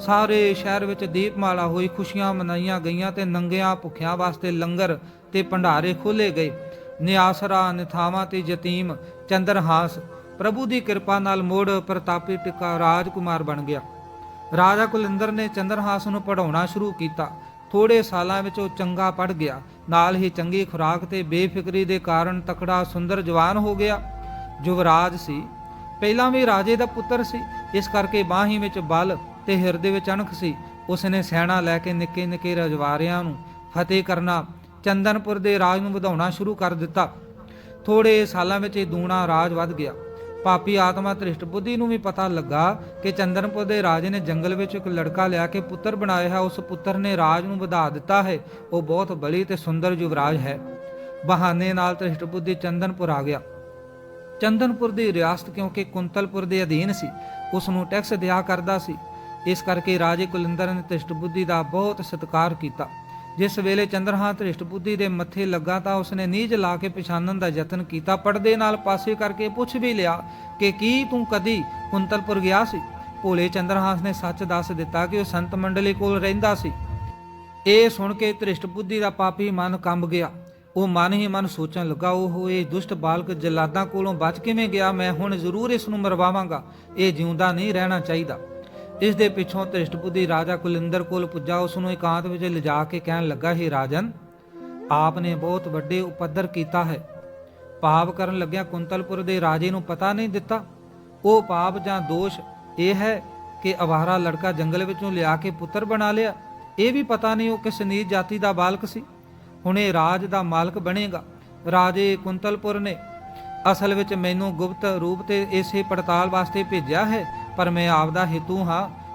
Speaker 1: ਸਾਰੇ ਸ਼ਹਿਰ ਵਿੱਚ ਦੀਪਮਾਲਾ ਹੋਈ, ਖੁਸ਼ੀਆਂ ਮਨਾਈਆਂ ਗਈਆਂ ਤੇ ਨੰਗਿਆਂ ਭੁੱਖਿਆਂ ਵਾਸਤੇ ਲੰਗਰ ਤੇ ਭੰਡਾਰੇ ਖੋਲੇ ਗਏ। ਨਿਆਸਰਾ ਨਿਥਾਵਾਂ ਤੇ ਯਤੀਮ, ਚੰਦਰਹਾਸ, ਪ੍ਰਭੂ ਦੀ ਕਿਰਪਾ ਨਾਲ ਮੋੜ ਪ੍ਰਤਾਪੀ ਟਿਕਾ ਰਾਜਕੁਮਾਰ ਬਣ ਗਿਆ। ਰਾਜਾ ਕੁਲਿੰਦਰ ਨੇ ਚੰਦਰਹਾਸ ਨੂੰ ਪੜਾਉਣਾ ਸ਼ੁਰੂ ਕੀਤਾ। ਥੋੜੇ ਸਾਲਾਂ ਵਿੱਚ ਉਹ ਚੰਗਾ ਪੜ ਗਿਆ। ਨਾਲ ਹੀ ਚੰਗੀ ਖੁਰਾਕ ਤੇ ਬੇਫਿਕਰੀ ਦੇ ਕਾਰਨ ਤਕੜਾ ਸੁੰਦਰ ਜਵਾਨ ਹੋ ਗਿਆ। ਯੁਵਰਾਜ ਸੀ। ਪਹਿਲਾਂ ਵੀ ਰਾਜੇ ਦਾ ਪੁੱਤਰ ਸੀ। ਇਸ ਕਰਕੇ ਬਾਹੀਂ ਵਿੱਚ ਬਲ ਤੇ ਹਿਰਦੇ ਵਿੱਚ ਅਣਖ ਸੀ। ਉਸਨੇ ਸੈਨਾ ਲੈ ਕੇ ਨਿੱਕੇ ਨਿੱਕੇ ਰਜਵਾਰਿਆਂ ਨੂੰ ਫਤਿਹ ਕਰਨਾ, ਚੰਦਨਪੁਰ ਦੇ ਰਾਜ ਨੂੰ ਵਧਾਉਣਾ ਸ਼ੁਰੂ ਕਰ ਦਿੱਤਾ। ਥੋੜੇ ਸਾਲਾਂ ਵਿੱਚ ਇਹ ਦੂਣਾ ਰਾਜ ਵੱਧ ਗਿਆ। ਪਾਪੀ ਆਤਮਾ ਧ੍ਰਿਸ਼ਟ ਬੁੱਧੀ ਨੂੰ ਵੀ ਪਤਾ ਲੱਗਾ ਕਿ ਚੰਦਨਪੁਰ ਦੇ ਰਾਜੇ ਨੇ ਜੰਗਲ ਵਿੱਚ ਇੱਕ ਲੜਕਾ ਲਿਆ ਕੇ ਪੁੱਤਰ ਬਣਾਇਆ ਹੈ। ਉਸ ਪੁੱਤਰ ਨੇ ਰਾਜ ਨੂੰ ਵਧਾ ਦਿੱਤਾ ਹੈ। ਉਹ ਬਹੁਤ ਬਲੀ ਤੇ ਸੁੰਦਰ ਯੁਵਰਾਜ ਹੈ। ਬਹਾਨੇ ਨਾਲ ਧ੍ਰਿਸ਼ਟ ਬੁੱਧੀ ਚੰਦਨਪੁਰ ਆ ਗਿਆ। ਚੰਦਨਪੁਰ ਦੀ ਰਿਆਸਤ ਕਿਉਂਕਿ ਕੁੰਤਲਪੁਰ ਦੇ ਅਧੀਨ ਸੀ, ਉਸ ਨੂੰ ਟੈਕਸ ਦਿਆ ਕਰਦਾ ਸੀ। ਇਸ ਕਰਕੇ ਰਾਜੇ ਕੁਲਿੰਦਰ ਨੇ ਧ੍ਰਿਸ਼ਟ ਬੁੱਧੀ ਦਾ ਬਹੁਤ ਸਤਿਕਾਰ ਕੀਤਾ। ਜਿਸ ਵੇਲੇ ਚੰਦਰਹਾ ਧ੍ਰਿਸ਼ਟ ਬੁੱਧੀ ਦੇ ਮੱਥੇ ਲੱਗਾ ਤਾਂ ਉਸਨੇ ਨੀਝ ਲਾ ਕੇ ਪਛਾਣਨ ਦਾ ਯਤਨ ਕੀਤਾ। ਪਰਦੇ ਨਾਲ ਪਾਸੇ ਕਰਕੇ ਪੁੱਛ ਵੀ ਲਿਆ ਕਿ ਕੀ ਤੂੰ ਕਦੀ ਕੁੰਤਲਪੁਰ ਗਿਆ ਸੀ? ਭੋਲੇ ਚੰਦਰਹਾਸ ਨੇ ਸੱਚ ਦੱਸ ਦਿੱਤਾ ਕਿ ਉਹ ਸੰਤ ਮੰਡਲੀ ਕੋਲ ਰਹਿੰਦਾ ਸੀ। ਇਹ ਸੁਣ ਕੇ ਧ੍ਰਿਸ਼ਟ ਬੁੱਧੀ ਦਾ ਪਾਪੀ ਮਨ ਕੰਬ ਗਿਆ। ਉਹ ਮਨ ਹੀ ਮਨ ਸੋਚਣ ਲੱਗਾ ਉਹ ਇਹ ਦੁਸ਼ਟ ਬਾਲਕ ਜਲਾਦਾਂ ਕੋਲੋਂ ਬਚ ਕਿਵੇਂ ਗਿਆ? ਮੈਂ ਹੁਣ ਜ਼ਰੂਰ ਇਸ ਨੂੰ ਮਰਵਾਵਾਂਗਾ। ਇਹ ਜਿਉਂਦਾ ਨਹੀਂ ਰਹਿਣਾ ਚਾਹੀਦਾ। ਇਸ ਦੇ ਪਿੱਛੋਂ ਧ੍ਰਿਸ਼ਟ ਰਾਜਾ ਕੁਲਿੰਦਰ ਕੋਲ ਪੁੱਜਾ, ਉਸ ਨੂੰ ਇਕਾਂਤ ਵਿੱਚ ਲਿਜਾ ਕੇ ਕਹਿਣ ਲੱਗਾ, ਹੀ ਰਾਜਨ ਆਪ ਨੇ ਬਹੁਤ ਵੱਡੇ ਉਪੱਦਰ ਕੀਤਾ ਹੈ। ਪਾਪ ਕਰਨ ਲੱਗਿਆ ਕੁੰਤਲਪੁਰ ਦੇ ਰਾਜੇ ਨੂੰ ਪਤਾ ਨਹੀਂ ਦਿੱਤਾ। ਉਹ ਪਾਪ ਜਾਂ ਦੋਸ਼ ਇਹ ਹੈ ਕਿ ਅਵਾਰਾ ਲੜਕਾ ਜੰਗਲ ਵਿੱਚੋਂ ਲਿਆ ਕੇ ਪੁੱਤਰ ਬਣਾ ਲਿਆ। ਇਹ ਵੀ ਪਤਾ ਨਹੀਂ ਉਹ ਕਿਸ ਨੀਚ ਜਾਤੀ ਦਾ ਬਾਲਕ ਸੀ। ਹੁਣ ਇਹ ਰਾਜ ਦਾ ਮਾਲਕ ਬਣੇਗਾ। ਰਾਜੇ ਕੁੰਤਲਪੁਰ ਨੇ ਅਸਲ ਵਿੱਚ ਮੈਨੂੰ ਗੁਪਤ ਰੂਪ ਤੇ ਇਸੇ ਪੜਤਾਲ ਵਾਸਤੇ ਭੇਜਿਆ ਹੈ ਪਰ ਮੈਂ ਆਪ ਦਾ ਹਿਤੂ ਹਾਂ।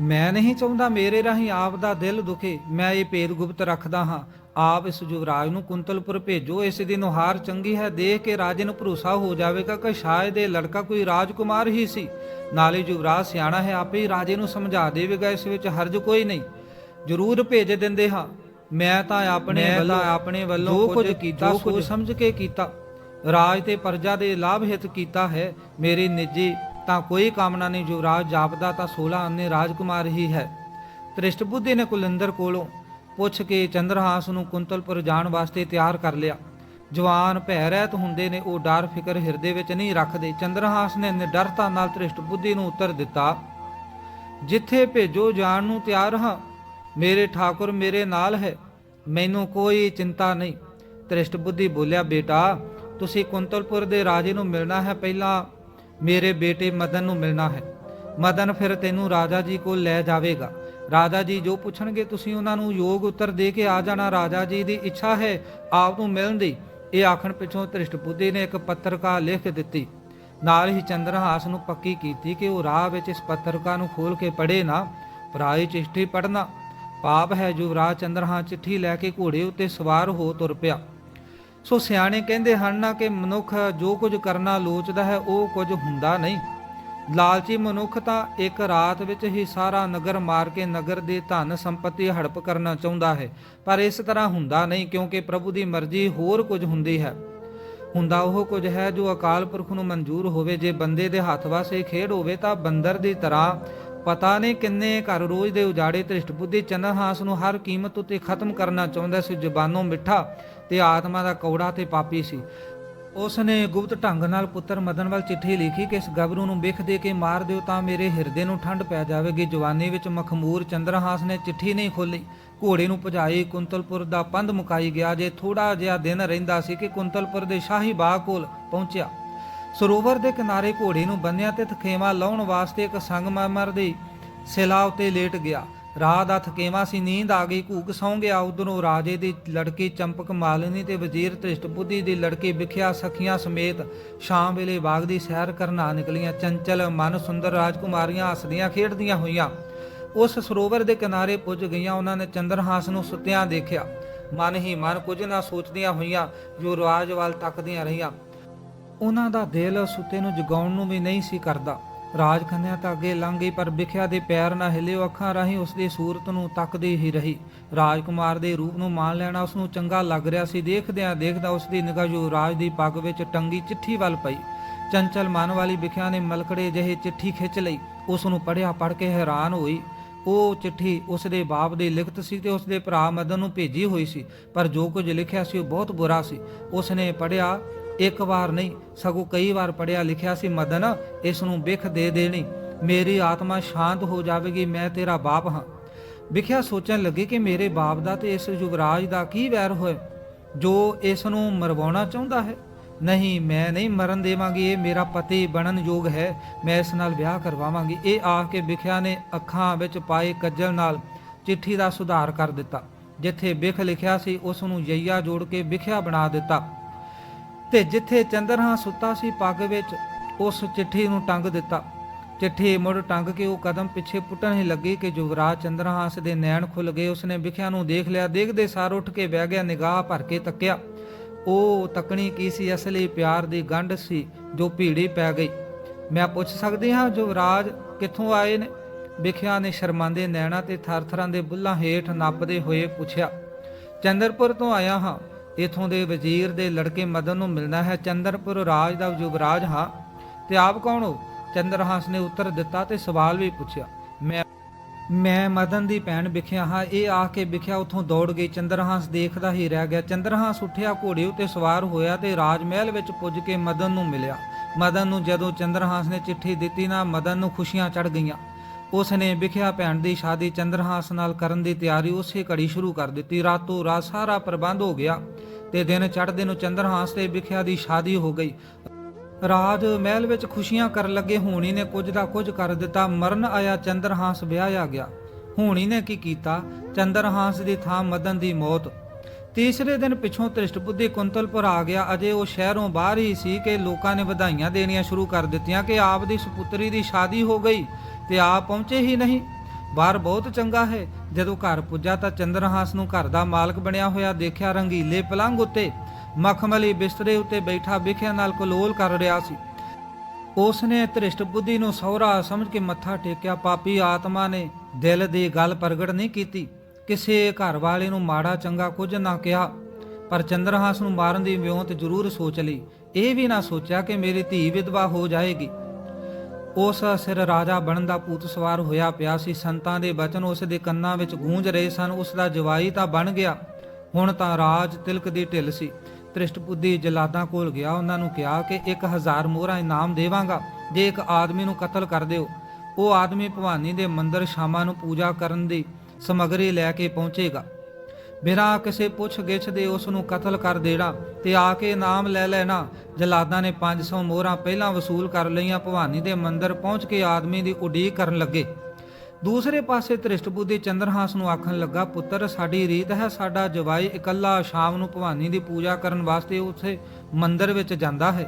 Speaker 1: ਮੈਂ ਨਹੀਂ ਚਾਹੁੰਦਾ ਮੇਰੇ ਰਾਹੀਂ ਆਪ ਦਾ ਦਿਲ ਦੁਖੇ। ਮੈਂ ਇਹ ਭੇਦ ਗੁਪਤ ਰੱਖਦਾ ਹਾਂ। ਆਪ ਇਸ ਯੁਵਰਾਜ ਨੂੰ ਕੁੰਤਲਪੁਰ ਭੇਜੋ। ਇਸ ਦੀ ਨੁਹਾਰ ਚੰਗੀ ਹੈ। ਦੇਖ ਕੇ ਰਾਜੇ ਨੂੰ ਭਰੋਸਾ ਹੋ ਜਾਵੇਗਾ ਕਿ ਸ਼ਾਇਦ ਇਹ ਲੜਕਾ ਕੋਈ ਰਾਜਕੁਮਾਰ ਹੀ ਸੀ। ਨਾਲੇ ਯੁਵਰਾਜ ਸਿਆਣਾ ਹੈ। ਆਪੇ ਹੀ ਰਾਜੇ ਨੂੰ ਸਮਝਾ ਦੇਵੇਗਾ। ਇਸ ਵਿੱਚ ਹਰਜ ਕੋਈ ਨਹੀਂ। ਜ਼ਰੂਰ ਭੇਜ ਦਿੰਦੇ ਹਾਂ। ਮੈਂ ਤਾਂ ਆਪਣੇ ਵੱਲੋਂ ਆਪਣੇ ਵੱਲੋਂ ਕੁਝ ਕੀਤਾ ਸੋਚ ਸਮਝ ਕੇ ਕੀਤਾ। ਰਾਜ ਤੇ ਪ੍ਰਜਾ ਦੇ ਲਾਭ ਹਿਤ ਕੀਤਾ ਹੈ, ਮੇਰੀ ਨਿੱਜੀ, ਤਾਂ ਕੋਈ ਕਾਮਨਾ ਨਹੀਂ ਯੁਵਰਾਜ ਜਾਪਦਾ ਤਾਂ 16 ਅੰਨੇ ਰਾਜਕੁਮਾਰ ਹੀ ਹੈ। ਤ੍ਰਿਸ਼ਟ ਬੁੱਧੀ ਨੇ ਕੁਲਿੰਦਰ ਕੋਲੋਂ ਪੁੱਛ ਕੇ ਚੰਦਰਹਾਸ ਨੂੰ ਕੁੰਤਲਪੁਰ ਜਾਣ ਵਾਸਤੇ ਤਿਆਰ ਕਰ ਲਿਆ। ਜਵਾਨ ਭੈ ਰਹਿਤ ਹੁੰਦੇ ਨੇ, ਉਹ ਡਰ ਫਿਕਰ ਹਿਰਦੇ ਵਿੱਚ ਨਹੀਂ ਰੱਖਦੇ। ਚੰਦਰਹਾਸ ਨੇ ਨਿਡਰਤਾ ਨਾਲ ਤ੍ਰਿਸ਼ਟ ਬੁੱਧੀ ਨੂੰ ਉੱਤਰ ਦਿੱਤਾ, ਜਿੱਥੇ ਭੇਜੋ ਜਾਣ ਨੂੰ ਤਿਆਰ ਹਾਂ, ਮੇਰੇ ਠਾਕੁਰ ਮੇਰੇ ਨਾਲ ਹੈ, ਮੈਨੂੰ ਕੋਈ ਚਿੰਤਾ ਨਹੀਂ। ਤ੍ਰਿਸ਼ਟ ਬੁੱਧੀ ਬੋਲਿਆ, ਬੇਟਾ ਤੁਸੀਂ ਕੁੰਤਲਪੁਰ ਦੇ ਰਾਜੇ ਨੂੰ ਮਿਲਣਾ ਹੈ, ਪਹਿਲਾਂ ਮੇਰੇ ਬੇਟੇ ਮਦਨ ਨੂੰ ਮਿਲਣਾ ਹੈ। ਮਦਨ ਫਿਰ ਤੈਨੂੰ ਰਾਜਾ ਜੀ ਕੋਲ ਲੈ ਜਾਵੇਗਾ। ਰਾਜਾ ਜੀ ਜੋ ਪੁੱਛਣਗੇ, ਤੁਸੀਂ ਉਹਨਾਂ ਨੂੰ ਯੋਗ ਉੱਤਰ ਦੇ ਕੇ ਆ ਜਾਣਾ। ਰਾਜਾ ਜੀ ਦੀ ਇੱਛਾ ਹੈ ਆਪ ਨੂੰ ਮਿਲਣ ਦੀ। ਇਹ ਆਖਣ ਪਿੱਛੋਂ ਤ੍ਰਿਸ਼ਟਪੁੱਦੀ ਨੇ ਇੱਕ ਪੱਤਰਕਾ ਲਿਖ ਦਿੱਤੀ। ਨਾਲ ਹੀ ਚੰਦਰਹਾਸ ਨੂੰ ਪੱਕੀ ਕੀਤੀ ਕਿ ਉਹ ਰਾਹ ਵਿੱਚ ਇਸ ਪੱਤਰਕਾ ਨੂੰ ਖੋਲ ਕੇ ਪੜ੍ਹੇ ਨਾ, ਪਰਾਈ ਚਿੱਠੀ ਪੜਨਾ ਪਾਪ ਹੈ ਯੁਵਰਾਜ ਚੰਦਰਹਾ ਚਿੱਠੀ ਲੈ ਕੇ ਘੋੜੇ ਉੱਤੇ ਸਵਾਰ ਹੋ ਤੁਰ ਪਿਆ। ਸੋ ਸਿਆਣੇ ਕਹਿੰਦੇ ਹਨ ਨਾ ਕਿ ਮਨੁੱਖ ਜੋ ਕੁਝ ਕਰਨਾ ਲੋਚਦਾ ਹੈ, ਉਹ ਕੁਝ ਹੁੰਦਾ ਨਹੀਂ। ਲਾਲਚੀ ਮਨੁੱਖ ਤਾਂ ਇੱਕ ਰਾਤ ਵਿੱਚ ਹੀ ਸਾਰਾ ਨਗਰ ਮਾਰ ਕੇ ਨਗਰ ਦੇ ਧਨ ਸੰਪਤੀ ਹੜਪ ਕਰਨਾ ਚਾਹੁੰਦਾ ਹੈ, ਪਰ ਇਸ ਤਰ੍ਹਾਂ ਹੁੰਦਾ ਨਹੀਂ ਕਿਉਂਕਿ ਪ੍ਰਭੂ ਦੀ ਮਰਜ਼ੀ ਹੋਰ ਕੁਝ ਹੁੰਦੀ ਹੈ। ਹੁੰਦਾ ਉਹ ਕੁਝ ਹੈ ਜੋ ਅਕਾਲ ਪੁਰਖ ਨੂੰ ਮਨਜ਼ੂਰ ਹੋਵੇ, ਜੇ ਬੰਦੇ ਦੇ ਹੱਥ ਵਾਸੇ ਖੇਡ ਹੋਵੇ ਤਾਂ ਬੰਦਰ ਦੀ ਤਰ੍ਹਾਂ ਪਤਾ ਨਹੀਂ ਕਿੰਨੇ ਘਰ ਰੋਜ਼ ਦੇ ਉਜਾੜੇ, ਧ੍ਰਿਸ਼ਟ ਬੁੱਧੀ ਚੰਦਰਹਾਸ ਨੂੰ ਹਰ ਕੀਮਤ ਉਤੇ ਖਤਮ ਕਰਨਾ ਚਾਹੁੰਦਾ ਸੀ ਜ਼ੁਬਾਨੋਂ ਮਿੱਠਾ ਤੇ ਆਤਮਾ ਦਾ ਕੌੜਾ ਤੇ ਪਾਪੀ ਸੀ। ਉਸ ਨੇ ਗੁਪਤ ਢੰਗ ਨਾਲ ਪੁੱਤਰ ਮਦਨ ਵੱਲ ਚਿੱਠੀ ਲਿਖੀ ਕਿ ਇਸ ਗੱਭਰੂ ਨੂੰ ਵਿਖ ਦੇ ਕੇ ਮਾਰ ਦਿਓ ਤਾਂ ਮੇਰੇ ਹਿਰਦੇ ਨੂੰ ਠੰਡ ਪੈ ਜਾਵੇਗੀ। ਜਵਾਨੀ ਵਿੱਚ ਮਖਮੂਰ ਚੰਦਰਹਾਸ ਨੇ ਚਿੱਠੀ ਨਹੀਂ ਖੋਲੀ ਘੋੜੇ ਨੂੰ ਭਜਾਈ ਕੁੰਤਲਪੁਰ ਦਾ ਪੰਧ ਮੁਕਾਈ ਗਿਆ ਜੇ ਥੋੜਾ ਜਿਹਾ ਦਿਨ ਰਹਿੰਦਾ ਸੀ ਕਿ ਕੁੰਤਲਪੁਰ ਦੇ ਸ਼ਾਹੀ ਬਾਗ ਕੋਲ ਪਹੁੰਚਿਆ। ਸਰੋਵਰ ਦੇ ਕਿਨਾਰੇ ਘੋੜੇ ਨੂੰ ਬੰਨਿਆ ਤੇ ਥਕੇਵਾ ਲਾਉਣ ਵਾਸਤੇ ਇੱਕ ਸੰਗਮਰਮਰ ਦੀ ਸਿਲਾ ਉਤੇ ਲੇਟ ਗਿਆ। ਰਾਤ ਦਾ ਥਕੇਵਾ ਸੀ, ਨੀਂਦ ਆ ਗਈ, ਘੂਕ ਸੌਂ ਗਿਆ। ਉਧਰੋਂ ਰਾਜੇ ਦੀ ਲੜਕੀ ਚੰਪਕ ਮਾਲਿਨੀ ਤੇ ਵਜ਼ੀਰ ਤ੍ਰਿਸ਼ਟ ਬੁੱਧੀ ਦੀ ਲੜਕੀ ਵਿਖਿਆ ਸਖੀਆਂ ਸਮੇਤ ਸ਼ਾਮ ਵੇਲੇ ਬਾਗ ਦੀ ਸੈਰ ਕਰਨ ਆ ਨਿਕਲੀਆਂ। ਚੰਚਲ, ਮਨ ਸੁੰਦਰ ਰਾਜਕੁਮਾਰੀਆਂ ਹੱਸਦੀਆਂ ਖੇਡਦੀਆਂ ਹੋਈਆਂ। ਉਸ ਸਰੋਵਰ ਦੇ ਕਿਨਾਰੇ ਪੁੱਜ ਗਈਆਂ। ਉਹਨਾਂ ਨੇ ਚੰਦਰਹਾਸ ਨੂੰ ਸੁੱਤਿਆਂ ਦੇਖਿਆ। ਮਨ ਹੀ ਮਨ ਕੁਝ ਨਾ ਸੋਚਦੀਆਂ ਹੋਈਆਂ, ਜੋ ਰਾਜ ਵੱਲ ਤੱਕਦੀਆਂ ਰਹੀਆਂ। ਉਹਨਾਂ ਦਾ ਦਿਲ ਸੁੱਤੇ ਨੂੰ ਜਗਾਉਣ ਨੂੰ ਵੀ ਨਹੀਂ ਸੀ ਕਰਦਾ। ਰਾਜ ਕੰਨਿਆ ਤਾਂ ਅੱਗੇ ਲੰਘ ਗਈ, ਪਰ ਵਿਖਿਆ ਦੇ ਪੈਰ ਨਾ ਹਿਲੇ ਉਹ ਅੱਖਾਂ ਰਾਹੀਂ ਉਸ ਦੀ ਸੂਰਤ ਨੂੰ ਤੱਕਦੀ ਹੀ ਰਹੀ। ਰਾਜਕੁਮਾਰ ਦੇ ਰੂਪ ਨੂੰ ਮਾਣ ਲੈਣਾ ਉਸ ਨੂੰ ਚੰਗਾ ਲੱਗ ਰਿਹਾ ਸੀ। ਦੇਖਦਿਆਂ ਦੇਖਦਾ ਉਸ ਦੀ ਨਿਗਾਹ ਜੋ ਰਾਜ ਦੀ ਪੱਗ ਵਿੱਚ ਟੰਗੀ ਚਿੱਠੀ ਵੱਲ ਪਈ। ਚੰਚਲ ਮਨ ਵਾਲੀ ਵਿਖਿਆ ਨੇ ਮਲਕੜੇ ਜਿਹੇ ਚਿੱਠੀ ਖਿੱਚ ਲਈ। ਉਸ ਨੂੰ ਪੜਿਆ ਪੜ ਕੇ ਹੈਰਾਨ ਹੋਈ। ਉਹ ਚਿੱਠੀ ਉਸ ਦੇ ਬਾਪ ਦੀ ਲਿਖਤ ਸੀ ਤੇ ਉਸ ਦੇ ਭਰਾ ਮਦਨ ਨੂੰ ਭੇਜੀ ਹੋਈ ਸੀ, ਪਰ ਜੋ ਕੁਝ ਲਿਖਿਆ ਸੀ ਉਹ ਬਹੁਤ ਬੁਰਾ ਸੀ। ਉਸ ਨੇ ਪੜਿਆ ਇੱਕ ਵਾਰ ਨਹੀਂ, ਸਗੋਂ ਕਈ ਵਾਰ ਪੜਿਆ ਲਿਖਿਆ ਸੀ, ਮਦਨ ਇਸ ਨੂੰ ਵਿਖ ਦੇ ਦੇਣੀ। ਮੇਰੀ ਆਤਮਾ ਸ਼ਾਂਤ ਹੋ ਜਾਵੇਗੀ, ਮੈਂ ਤੇਰਾ ਬਾਪ ਹਾਂ। ਵਿਖਿਆ ਸੋਚਣ ਲੱਗੀ ਕਿ ਮੇਰੇ ਬਾਪ ਦਾ ਤੇ ਇਸ ਯੁਵਰਾਜ ਦਾ ਕੀ ਵੈਰ ਹੋਏ? ਜੋ ਇਸ ਨੂੰ ਮਰਵਾਉਣਾ ਚਾਹੁੰਦਾ ਹੈ? ਨਹੀਂ, ਮੈਂ ਨਹੀਂ ਮਰਨ ਦੇਵਾਂਗੀ, ਇਹ ਮੇਰਾ ਪਤੀ ਬਣਨ ਯੋਗ ਹੈ। ਮੈਂ ਇਸ ਨਾਲ ਵਿਆਹ ਕਰਵਾਵਾਂਗੀ। ਇਹ ਆਖ ਕੇ ਵਿਖਿਆ ਨੇ ਅੱਖਾਂ ਵਿੱਚ ਪਾਏ ਕੱਜਲ ਨਾਲ ਚਿੱਠੀ ਦਾ ਸੁਧਾਰ ਕਰ ਦਿੱਤਾ। ਜਿੱਥੇ ਵਿਖ ਲਿਖਿਆ ਸੀ ਉਸ ਨੂੰ ਯਈਆ ਜੋੜ ਕੇ ਵਿਖਿਆ ਬਣਾ ਦਿੱਤਾ। ਤੇ ਜਿੱਥੇ ਚੰਦਰਹਾ ਸੁੱਤਾ ਸੀ ਪੱਗ ਵਿੱਚ, ਉਸ ਚਿੱਠੀ ਨੂੰ ਟੰਗ ਦਿੱਤਾ। ਚਿੱਠੀ ਮੁੜ ਟੰਗ ਕੇ ਉਹ ਕਦਮ ਪਿੱਛੇ ਪੁੱਟਣ ਹੀ ਲੱਗੀ ਕਿ ਯੁਵਰਾਜ ਚੰਦਰਹਾਸ ਦੇ ਨੈਣ ਖੁੱਲ ਗਏ। ਉਸਨੇ ਵਿਖਿਆ ਨੂੰ ਦੇਖ ਲਿਆ, ਦੇਖਦੇ ਸਾਰ ਉੱਠ ਕੇ ਬਹਿ ਗਿਆ, ਨਿਗਾਹ ਭਰ ਕੇ ਤੱਕਿਆ। ਉਹ ਤੱਕਣੀ ਕੀ ਸੀ? ਅਸਲੀ ਪਿਆਰ ਦੀ ਗੰਢ ਸੀ ਜੋ ਭੀੜੀ ਪੈ ਗਈ। ਮੈਂ ਪੁੱਛ ਸਕਦੀ ਹਾਂ, ਯੁਵਰਾਜ, ਕਿੱਥੋਂ ਆਏ ਨੇ? ਵਿਖਿਆ ਨੇ ਸ਼ਰਮਾਂਦੇ ਨੈਣਾ ਤੇ ਥਰਥਰਾਂ ਦੇ ਬੁੱਲਾਂ ਹੇਠ ਨੱਪਦੇ ਹੋਏ ਪੁੱਛਿਆ, ਚੰਦਰਪੁਰ ਤੋਂ ਆਇਆ ਹਾਂ। ਇਥੋਂ ਦੇ ਵਜ਼ੀਰ ਦੇ ਲੜਕੇ ਮਦਨ ਨੂੰ ਮਿਲਣਾ ਹੈ। ਚੰਦਰਪੁਰ ਰਾਜ ਦਾ ਯੁਵਰਾਜ ਹਾਂ। ਤੇ ਆਪ ਕੌਣ ਹੋ? ਚੰਦਰਹਾਸ ਨੇ ਉੱਤਰ ਦਿੱਤਾ ਤੇ ਸਵਾਲ ਵੀ ਪੁੱਛਿਆ। ਮੈਂ ਮੈਂ ਮਦਨ ਦੀ ਭੈਣ ਵਿਖਿਆ ਹਾਂ। ਇਹ ਆ ਕੇ ਵਿਖਿਆ ਉਥੋਂ ਦੌੜ ਗਈ। ਚੰਦਰਹਾਸ ਦੇਖਦਾ ਹੀ ਰਹਿ ਗਿਆ। ਚੰਦਰਹਾਸ ਉੱਠਿਆ ਘੋੜੇ ਉਤੇ ਸਵਾਰ ਹੋਇਆ ਤੇ ਰਾਜ ਮਹਿਲ ਵਿੱਚ ਪੁੱਜ ਕੇ ਮਦਨ ਨੂੰ ਮਿਲਿਆ। ਮਦਨ ਨੂੰ ਜਦੋਂ ਚੰਦਰਹਾਸ ਨੇ ਚਿੱਠੀ ਦਿੱਤੀ ਨਾ ਮਦਨ ਨੂੰ ਖੁਸ਼ੀਆਂ ਚੜ ਗਈਆਂ। ਉਸ ਨੇ ਵਿਖਿਆ ਭੈਣ ਦੀ ਸ਼ਾਦੀ ਚੰਦਰਹਾਸ ਨਾਲ ਕਰਨ ਦੀ ਤਿਆਰੀ ਉਸੇ ਘੜੀ ਸ਼ੁਰੂ ਕਰ ਦਿੱਤੀ। ਰਾਤੋਂ ਰਾਤ ਸਾਰਾ ਪ੍ਰਬੰਧ ਹੋ ਗਿਆ ਤੇ ਦਿਨ ਚੜ੍ਹਦੇ ਨੂੰ ਚੰਦਰਹਾਸ ਤੇ ਵਿਖਿਆ ਦੀ ਸ਼ਾਦੀ ਹੋ ਗਈ। ਰਾਜ ਮਹਿਲ ਵਿੱਚ ਖੁਸ਼ੀਆਂ ਕਰਨ ਲੱਗੇ ਹੋਣੀ ਨੇ ਕੁਝ ਦਾ ਕੁਝ ਕਰ ਦਿੱਤਾ। ਮਰਨ ਆਇਆ ਚੰਦਰਹਾਸ ਵਿਆਹਿਆ ਗਿਆ। ਹੋਣੀ ਨੇ ਕੀ ਕੀਤਾ? ਚੰਦਰਹਾਸ ਦੀ ਥਾਂ ਮਦਨ ਦੀ ਮੌਤ। ਤੀਸਰੇ ਦਿਨ ਪਿੱਛੋਂ ਤ੍ਰਿਸ਼ਟ ਬੁੱਧੀ ਕੁੰਤਲਪੁਰ ਆ ਗਿਆ। ਅਜੇ ਉਹ ਸ਼ਹਿਰੋਂ ਬਾਹਰ ਹੀ ਸੀ ਕਿ ਲੋਕਾਂ ਨੇ ਵਧਾਈਆਂ ਦੇਣੀਆਂ ਸ਼ੁਰੂ ਕਰ ਦਿੱਤੀਆਂ ਕਿ ਆਪ ਦੀ ਸੁਪੁੱਤਰੀ ਦੀ ਸ਼ਾਦੀ ਹੋ ਗਈ ਤੇ ਆਪ ਪਹੁੰਚੇ ਹੀ ਨਹੀਂ। ਬਾਹਰ ਬਹੁਤ ਚੰਗਾ ਹੈ। ਜਦੋਂ ਘਰ ਪੁੱਜਾ ਤਾਂ ਚੰਦਰਹਾਸ ਨੂੰ ਘਰ ਦਾ ਮਾਲਕ ਬਣਿਆ ਹੋਇਆ ਦੇਖਿਆ ਰੰਗੀਲੇ ਪਲੰਘ ਉੱਤੇ। ਮਖਮਲੀ ਬਿਸਤਰੇ ਉੱਤੇ ਬੈਠਾ ਵਿਖਿਆ ਨਾਲ ਕਲੋਲ ਕਰ ਰਿਹਾ ਸੀ। ਉਸ ਨੇ ਤ੍ਰਿਸ਼ਟ ਬੁੱਧੀ ਨੂੰ ਸਹੁਰਾ ਸਮਝ ਕੇ ਮੱਥਾ ਟੇਕਿਆ। ਪਾਪੀ ਆਤਮਾ ਨੇ ਦਿਲ ਦੀ ਗੱਲ ਪ੍ਰਗਟ ਨਹੀਂ ਕੀਤੀ। ਕਿਸੇ ਘਰ ਵਾਲੇ ਨੂੰ ਮਾੜਾ ਚੰਗਾ ਕੁਝ ਨਾ ਕਿਹਾ, ਪਰ ਚੰਦਰਹਾਸ ਨੂੰ ਮਾਰਨ ਦੀ ਵਿਉਂਤ ਜ਼ਰੂਰ ਸੋਚ ਲਈ। ਇਹ ਵੀ ਨਾ ਸੋਚਿਆ ਕਿ ਮੇਰੀ ਧੀ ਵਿਧਵਾ ਹੋ ਜਾਏਗੀ। ਉਸ ਸਿਰ ਰਾਜਾ ਬਣਨ ਦਾ ਭੂਤ ਸਵਾਰ ਹੋਇਆ ਪਿਆ ਸੀ। ਸੰਤਾਂ ਦੇ ਬਚਨ ਉਸ ਦੇ ਕੰਨਾਂ ਵਿੱਚ ਗੂੰਜ ਰਹੇ ਸਨ। ਉਸ ਦਾ ਜਵਾਈ ਤਾਂ ਬਣ ਗਿਆ। ਹੁਣ ਤਾਂ ਰਾਜ ਤਿਲਕ ਦੀ ਢਿੱਲ ਸੀ। ਤ੍ਰਿਸ਼ਟ ਬੁੱਧੀ ਜਲਾਦਾਂ ਕੋਲ ਗਿਆ। ਉਹਨਾਂ ਨੂੰ ਕਿਹਾ ਕਿ 1000 ਮੋਹਰਾਂ ਇਨਾਮ ਦੇਵਾਂਗਾ। ਜੇ ਇੱਕ ਆਦਮੀ ਨੂੰ ਕਤਲ ਕਰ ਦਿਓ। ਉਹ ਆਦਮੀ ਭਵਾਨੀ ਦੇ ਮੰਦਰ ਸ਼ਾਮਾਂ ਨੂੰ ਪੂਜਾ ਕਰਨ ਦੀ ਸਮਗਰੀ ਲੈ ਕੇ ਪਹੁੰਚੇਗਾ। ਬਿਨਾਂ ਕਿਸੇ ਪੁੱਛ ਗਿੱਛ ਦੇ ਉਸ ਨੂੰ ਕਤਲ ਕਰ ਦੇਣਾ ਤੇ ਆ ਕੇ ਇਨਾਮ ਲੈ ਲੈਣਾ। ਜਲਾਦਾਂ ਨੇ 500 ਮੋਹਰਾਂ ਪਹਿਲਾਂ ਵਸੂਲ ਕਰ ਲਈਆਂ। ਭਵਾਨੀ ਦੇ ਮੰਦਰ ਪਹੁੰਚ ਕੇ ਆਦਮੀ ਦੀ ਉਡੀਕ ਕਰਨ ਲੱਗੇ। ਦੂਸਰੇ ਪਾਸੇ ਤ੍ਰਿਸ਼ਟ ਬੁੱਧੀ ਚੰਦਰਹਾਸ ਨੂੰ ਆਖਣ ਲੱਗਾ, ਪੁੱਤਰ, ਸਾਡੀ ਰੀਤ ਹੈ, ਸਾਡਾ ਜਵਾਈ ਇਕੱਲਾ ਸ਼ਾਮ ਨੂੰ ਭਵਾਨੀ ਦੀ ਪੂਜਾ ਕਰਨ ਵਾਸਤੇ ਉਥੇ ਮੰਦਰ ਵਿੱਚ ਜਾਂਦਾ ਹੈ।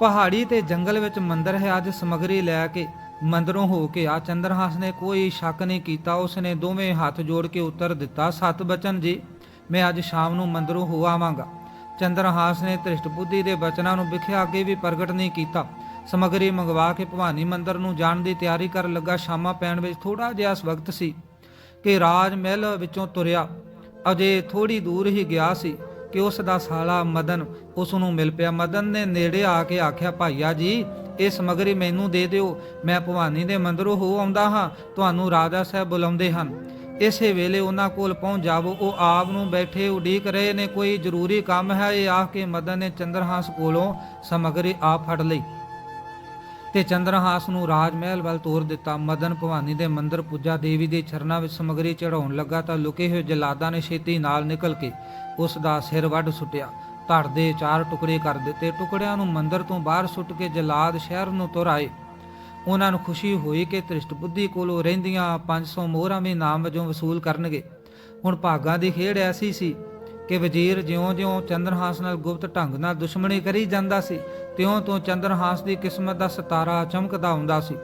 Speaker 1: ਪਹਾੜੀ ਤੇ ਜੰਗਲ ਵਿੱਚ ਮੰਦਰ ਹੈ, ਅੱਜ ਸਮਗਰੀ ਲੈ ਕੇ ਮੰਦਰੋਂ ਹੋ ਕੇ ਆ ਚੰਦਰਹਾਸ ਨੇ ਕੋਈ ਸ਼ੱਕ ਨਹੀਂ ਕੀਤਾ। ਉਸ ਨੇ ਦੋਵੇਂ ਹੱਥ ਜੋੜ ਕੇ ਉੱਤਰ ਦਿੱਤਾ, ਸਤ ਬਚਨ ਜੀ, ਮੈਂ ਅੱਜ ਸ਼ਾਮ ਨੂੰ ਮੰਦਰੋਂ ਹੋ ਆਵਾਂਗਾ। ਚੰਦਰਹਾਸ ਨੇ ਤ੍ਰਿਸ਼ਟ ਬੁੱਧੀ ਦੇ ਬਚਨਾਂ ਨੂੰ ਵਿਖਿਆ, ਅੱਗੇ ਵੀ ਪ੍ਰਗਟ ਨਹੀਂ ਕੀਤਾ। ਸਮਗਰੀ ਮੰਗਵਾ ਕੇ ਭਵਾਨੀ ਮੰਦਰ ਨੂੰ ਜਾਣ ਦੀ ਤਿਆਰੀ ਕਰਨ ਲੱਗਾ। ਸ਼ਾਮਾ ਪੈਣ ਵਿੱਚ ਥੋੜਾ ਜਿਹਾ ਵਕਤ ਸੀ ਕਿ ਰਾਜ ਮਹਿਲ ਵਿੱਚੋਂ ਤੁਰਿਆ। ਅਜੇ ਥੋੜੀ ਦੂਰ ਹੀ ਗਿਆ ਸੀ ਕਿ ਉਸ ਦਾ ਸਾਲਾ ਮਦਨ, ਉਸ ਨੂੰ ਮਿਲ ਪਿਆ। ਮਦਨ ਨੇ ਨੇੜੇ ਆ ਕੇ ਆਖਿਆ, ਭਾਈਆ ਜੀ ਇਹ ਸਮਗਰੀ ਮੈਨੂੰ ਦੇ ਦਿਓ, ਮੈਂ ਭਵਾਨੀ ਦੇ ਮੰਦਰੋਂ ਹੋ ਆਉਂਦਾ ਹਾਂ, ਤੁਹਾਨੂੰ ਰਾਜਾ ਸਾਹਿਬ ਬੁਲਾਉਂਦੇ ਹਨ। ਇਸੇ ਵੇਲੇ ਉਹਨਾਂ ਕੋਲ ਪਹੁੰਚ ਜਾਵੋ, ਉਹ ਆਪ ਨੂੰ ਬੈਠੇ ਉਡੀਕ ਰਹੇ ਨੇ, ਕੋਈ ਜ਼ਰੂਰੀ ਕੰਮ ਹੈ? ਇਹ ਆਖ ਕੇ ਮਦਨ ਨੇ ਚੰਦਰਹਾਸ ਕੋਲੋਂ ਸਮਗਰੀ ਆਪ ਫੜ ਲਈ ਤੇ ਚੰਦਰਹਾਸ ਨੂੰ ਰਾਜ ਮਹਿਲ ਵੱਲ ਤੋਰ ਦਿੱਤਾ। ਮਦਨ ਭਵਾਨੀ ਦੇ ਮੰਦਰ ਪੁੱਜਾ, ਦੇਵੀ ਦੇ ਚਰਨਾਂ ਵਿੱਚ ਸਮਗਰੀ ਚੜਾਉਣ ਲੱਗਾ ਤਾਂ ਲੁਕੇ ਹੋਏ ਜਲਾਦਾਂ ਨੇ ਛੇਤੀ ਨਾਲ ਨਿਕਲ ਕੇ ਉਸ ਦਾ ਸਿਰ ਵੱਢ ਸੁੱਟਿਆ। ਧੜ ਦੇ ਚਾਰ ਟੁਕੜੇ ਕਰ ਦਿੱਤੇ। ਟੁਕੜਿਆਂ ਨੂੰ ਮੰਦਰ ਤੋਂ ਬਾਹਰ ਸੁੱਟ ਕੇ ਜਲਾਦ ਸ਼ਹਿਰ ਨੂੰ ਤੁਰ ਆਏ। ਉਹਨਾਂ ਨੂੰ ਖੁਸ਼ੀ ਹੋਈ ਕਿ ਤ੍ਰਿਸ਼ਟ ਬੁੱਧੀ ਕੋਲੋਂ ਰਹਿੰਦੀਆਂ 500 ਮੋਹਰਾਂ ਵੀ ਨਾਮ ਵਜੋਂ ਵਸੂਲ ਕਰਨਗੇ। ਹੁਣ ਭਾਗਾਂ ਦੀ ਖੇਡ ਐਸੀ ਸੀ ਕਿ ਵਜ਼ੀਰ ਜਿਉਂ-ਜਿਉਂ ਚੰਦਰਹਾਸ ਨਾਲ ਗੁਪਤ ਢੰਗ ਨਾਲ ਦੁਸ਼ਮਣੀ ਕਰੀ ਜਾਂਦਾ ਸੀ, ਤਿਉਂ ਤੋਂ ਚੰਦਰਹਾਸ ਦੀ ਕਿਸਮਤ ਦਾ ਸਿਤਾਰਾ ਚਮਕਦਾ ਹੁੰਦਾ ਸੀ।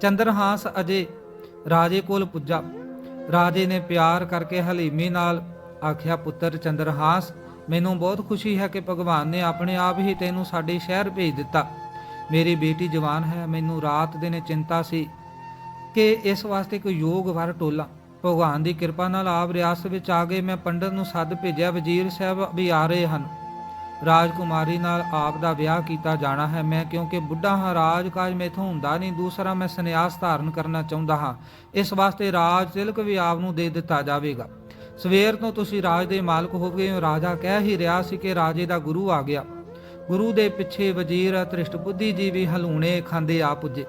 Speaker 1: ਚੰਦਰਹਾਸ ਅਜੇ ਰਾਜੇ ਕੋਲ ਪੁੱਜਾ। ਰਾਜੇ ਨੇ ਪਿਆਰ ਕਰਕੇ ਹਲੀਮੀ ਨਾਲ ਆਖਿਆ, ਪੁੱਤਰ ਚੰਦਰਹਾਸ ਮੈਨੂੰ ਬਹੁਤ ਖੁਸ਼ੀ ਹੈ ਕਿ ਭਗਵਾਨ ਨੇ ਆਪਣੇ ਆਪ ਹੀ ਤੈਨੂੰ ਸਾਡੇ ਸ਼ਹਿਰ ਭੇਜ ਦਿੱਤਾ। ਮੇਰੀ ਬੇਟੀ ਜਵਾਨ ਹੈ, ਮੈਨੂੰ ਰਾਤ ਦਿਨ ਚਿੰਤਾ ਸੀ ਕਿ ਇਸ ਵਾਸਤੇ ਕੋਈ ਯੋਗ ਵਰ ਟੋਲਾ। ਭਗਵਾਨ ਦੀ ਕਿਰਪਾ ਨਾਲ ਆਪ ਰਿਆਸਤ ਵਿੱਚ ਆ ਗਏ, ਮੈਂ ਪੰਡਤ ਨੂੰ ਸੱਦ ਭੇਜਿਆ, ਵਜ਼ੀਰ ਸਾਹਿਬ ਵੀ ਆ ਰਹੇ ਹਨ। ਰਾਜਕੁਮਾਰੀ ਨਾਲ ਆਪ ਦਾ ਵਿਆਹ ਕੀਤਾ ਜਾਣਾ ਹੈ। ਮੈਂ ਕਿਉਂਕਿ ਬੁੱਢਾ ਹਾਂ ਰਾਜ ਕਾਜ ਮੈਥੋਂ ਹੁੰਦਾ ਨਹੀਂ, ਦੂਸਰਾ ਮੈਂ ਸੰਨਿਆਸ ਧਾਰਨ ਕਰਨਾ ਚਾਹੁੰਦਾ ਹਾਂ। ਇਸ ਵਾਸਤੇ ਰਾਜ ਤਿਲਕ ਵੀ ਆਪ ਨੂੰ ਦੇ ਦਿੱਤਾ ਜਾਵੇਗਾ। ਸਵੇਰ ਤੋਂ ਤੁਸੀਂ ਰਾਜ ਦੇ ਮਾਲਕ ਹੋ ਗਏ ਹੋ। ਰਾਜਾ ਕਹਿ ਹੀ ਰਿਹਾ ਸੀ ਕਿ ਰਾਜੇ ਦਾ ਗੁਰੂ ਆ ਗਿਆ। ਗੁਰੂ ਦੇ ਪਿੱਛੇ ਵਜ਼ੀਰ ਤ੍ਰਿਸ਼ਟ ਬੁੱਧੀ ਜੀ ਵੀ ਹਲੂਣੇ ਖਾਂਦੇ ਆ ਪੁੱਜੇ।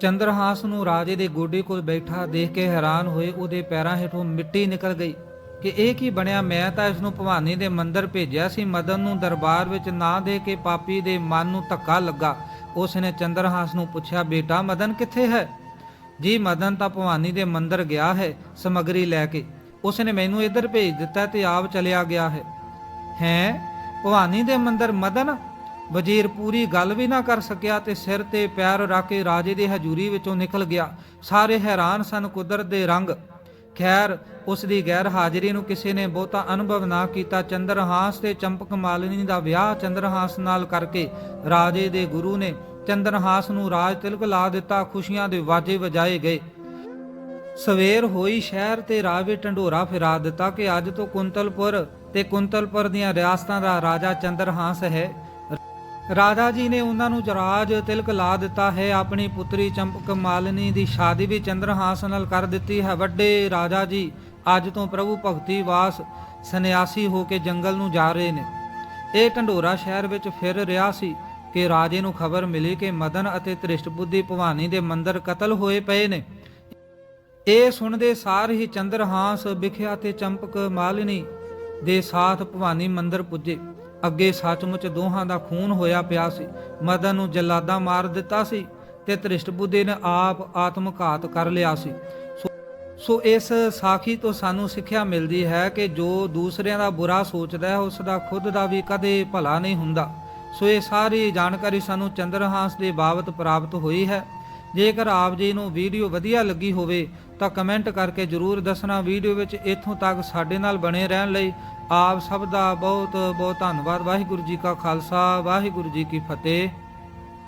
Speaker 1: ਚੰਦਰਹਾਸ ਨੂੰ ਰਾਜੇ ਦੇ ਗੋਡੇ ਕੋਲ ਬੈਠਾ ਦੇਖ ਕੇ ਹੈਰਾਨ ਹੋਏ। ਉਹਦੇ ਪੈਰਾਂ ਹੇਠੋਂ ਮਿੱਟੀ ਨਿਕਲ ਗਈ ਕਿ ਇਹ ਕੀ ਬਣਿਆ? ਮੈਂ ਤਾਂ ਇਸ ਨੂੰ ਭਵਾਨੀ ਦੇ ਮੰਦਰ ਭੇਜਿਆ ਸੀ। ਮਦਨ ਨੂੰ ਦਰਬਾਰ ਵਿੱਚ ਨਾ ਦੇ ਕੇ ਪਾਪੀ ਦੇ ਮਨ ਨੂੰ ਧੱਕਾ ਲੱਗਾ। ਉਸ ਨੇ ਚੰਦਰਹਾਸ ਨੂੰ ਪੁੱਛਿਆ, ਬੇਟਾ, ਮਦਨ ਕਿੱਥੇ ਹੈ? ਜੀ, ਮਦਨ ਤਾਂ ਭਵਾਨੀ ਦੇ ਮੰਦਰ ਗਿਆ ਹੈ ਸਮਗਰੀ ਲੈ ਕੇ। ਉਸ ਨੇ ਮੈਨੂੰ ਇੱਧਰ ਭੇਜ ਦਿੱਤਾ ਤੇ ਆਪ ਚਲਿਆ ਗਿਆ ਹੈ। ਹੈ? ਭਵਾਨੀ ਦੇ ਮੰਦਰ ਮਦਨ? ਵਜ਼ੀਰ ਪੂਰੀ ਗੱਲ ਵੀ ਨਾ ਕਰ ਸਕਿਆ ਤੇ ਸਿਰ ਤੇ ਪੈਰ ਰੱਖ ਕੇ ਰਾਜੇ ਦੀ ਹਜ਼ੂਰੀ ਵਿੱਚੋਂ ਨਿਕਲ ਗਿਆ। ਸਾਰੇ ਹੈਰਾਨ ਸਨ ਕੁਦਰਤ ਦੇ ਰੰਗ। ਖੈਰ, ਉਸ ਦੀ ਗੈਰ ਹਾਜ਼ਰੀ ਨੂੰ ਕਿਸੇ ਨੇ ਬਹੁਤਾ ਅਨੁਭਵ ਨਾ ਕੀਤਾ। ਚੰਦਰਹਾਸ ਤੇ ਚੰਪਕ ਮਾਲਿਨੀ ਦਾ ਵਿਆਹ ਚੰਦਰਹਾਸ ਨਾਲ ਕਰਕੇ ਰਾਜੇ ਦੇ ਗੁਰੂ ਨੇ ਚੰਦਰਹਾਸ ਨੂੰ ਰਾਜ ਤਿਲਕ ਲਾ ਦਿੱਤਾ। ਖੁਸ਼ੀਆਂ ਦੇ ਵਾਜੇ ਵਜਾਏ ਗਏ। ਸਵੇਰ ਹੋਈ ਸ਼ਹਿਰ ਤੇ ਰਾਵੇ ਢੰਡੋਰਾ ਫਿਰਾ ਦਿੱਤਾ ਕਿ ਅੱਜ ਤੋਂ ਕੁੰਤਲਪੁਰ ਤੇ ਕੁੰਤਲਪੁਰ ਦੀਆਂ ਰਿਆਸਤਾਂ ਦਾ ਰਾਜਾ ਚੰਦਰਹਾਸ ਹੈ। ਰਾਜਾ ਜੀ ਨੇ ਉਹਨਾਂ ਨੂੰ ਜਰਾਜ ਤਿਲਕ ਲਾ ਦਿੱਤਾ ਹੈ। ਆਪਣੀ ਪੁੱਤਰੀ ਚੰਪਕ ਮਾਲਿਨੀ ਦੀ ਸ਼ਾਦੀ ਵੀ ਚੰਦਰਹਾਸ ਨਾਲ ਕਰ ਦਿੱਤੀ ਹੈ। ਵੱਡੇ ਰਾਜਾ ਜੀ ਅੱਜ ਤੋਂ ਪ੍ਰਭੂ ਭਗਤੀ ਵਾਸ ਸੰਨਿਆਸੀ ਹੋ ਕੇ ਜੰਗਲ ਨੂੰ ਜਾ ਰਹੇ ਨੇ। ਇਹ ਢੰਡੋਰਾ ਸ਼ਹਿਰ ਵਿੱਚ ਫਿਰ ਰਿਹਾ ਸੀ ਕਿ ਰਾਜੇ ਨੂੰ ਖਬਰ ਮਿਲੀ ਕਿ ਮਦਨ ਅਤੇ ਤ੍ਰਿਸ਼ਟ ਬੁੱਧੀ ਭਵਾਨੀ ਦੇ ਮੰਦਰ ਕਤਲ ਹੋਏ ਪਏ ਨੇ। ਇਹ ਸੁਣਦੇ ਸਾਰ ਹੀ ਚੰਦਰਹਾਸ ਵਿਖਿਆ ਤੇ ਚੰਪਕ ਮਾਲਿਨੀ ਦੇ ਸਾਥ ਭਵਾਨੀ ਮੰਦਰ ਪੁੱਜੇ। ਅੱਗੇ ਸੱਚਮੁੱਚ ਦੋਹਾਂ ਦਾ ਖੂਨ ਹੋਇਆ ਪਿਆ ਸੀ। ਮਦਨ ਨੂੰ ਜਲਾਦਾ ਮਾਰ ਦਿੱਤਾ ਸੀ ਤੇ ਤ੍ਰਿਸ਼ਟ ਬੁੱਧੀ ਨੇ ਆਪ ਆਤਮਘਾਤ ਕਰ ਲਿਆ ਸੀ। ਸੋ- ਸੋ ਇਸ ਸਾਖੀ ਤੋਂ ਸਾਨੂੰ ਸਿੱਖਿਆ ਮਿਲਦੀ ਹੈ ਕਿ ਜੋ ਦੂਸਰਿਆਂ ਦਾ ਬੁਰਾ ਸੋਚਦਾ ਹੈ, ਉਸ ਦਾ ਖੁਦ ਦਾ ਵੀ ਕਦੇ ਭਲਾ ਨਹੀਂ ਹੁੰਦਾ। ਸੋ ਇਹ ਸਾਰੀ ਜਾਣਕਾਰੀ ਸਾਨੂੰ ਚੰਦਰਹਾਸ ਦੇ ਬਾਬਤ ਪ੍ਰਾਪਤ ਹੋਈ ਹੈ। ਜੇਕਰ ਆਪ ਜੀ ਨੂੰ ਵੀਡੀਓ ਵਧੀਆ ਲੱਗੀ ਹੋਵੇ ਤਾਂ ਕਮੈਂਟ ਕਰਕੇ ਜਰੂਰ ਦੱਸਣਾ ਵੀਡੀਓ ਵਿੱਚ ਇੱਥੋਂ ਤੱਕ ਸਾਡੇ ਨਾਲ ਬਣੇ ਰਹਿਣ ਲਈ ਆਪ ਸਭ ਦਾ ਬਹੁਤ ਬਹੁਤ ਧੰਨਵਾਦ। ਵਾਹਿਗੁਰੂ ਜੀ ਕਾ ਖਾਲਸਾ, ਵਾਹਿਗੁਰੂ ਜੀ ਕੀ ਫਤਿਹ।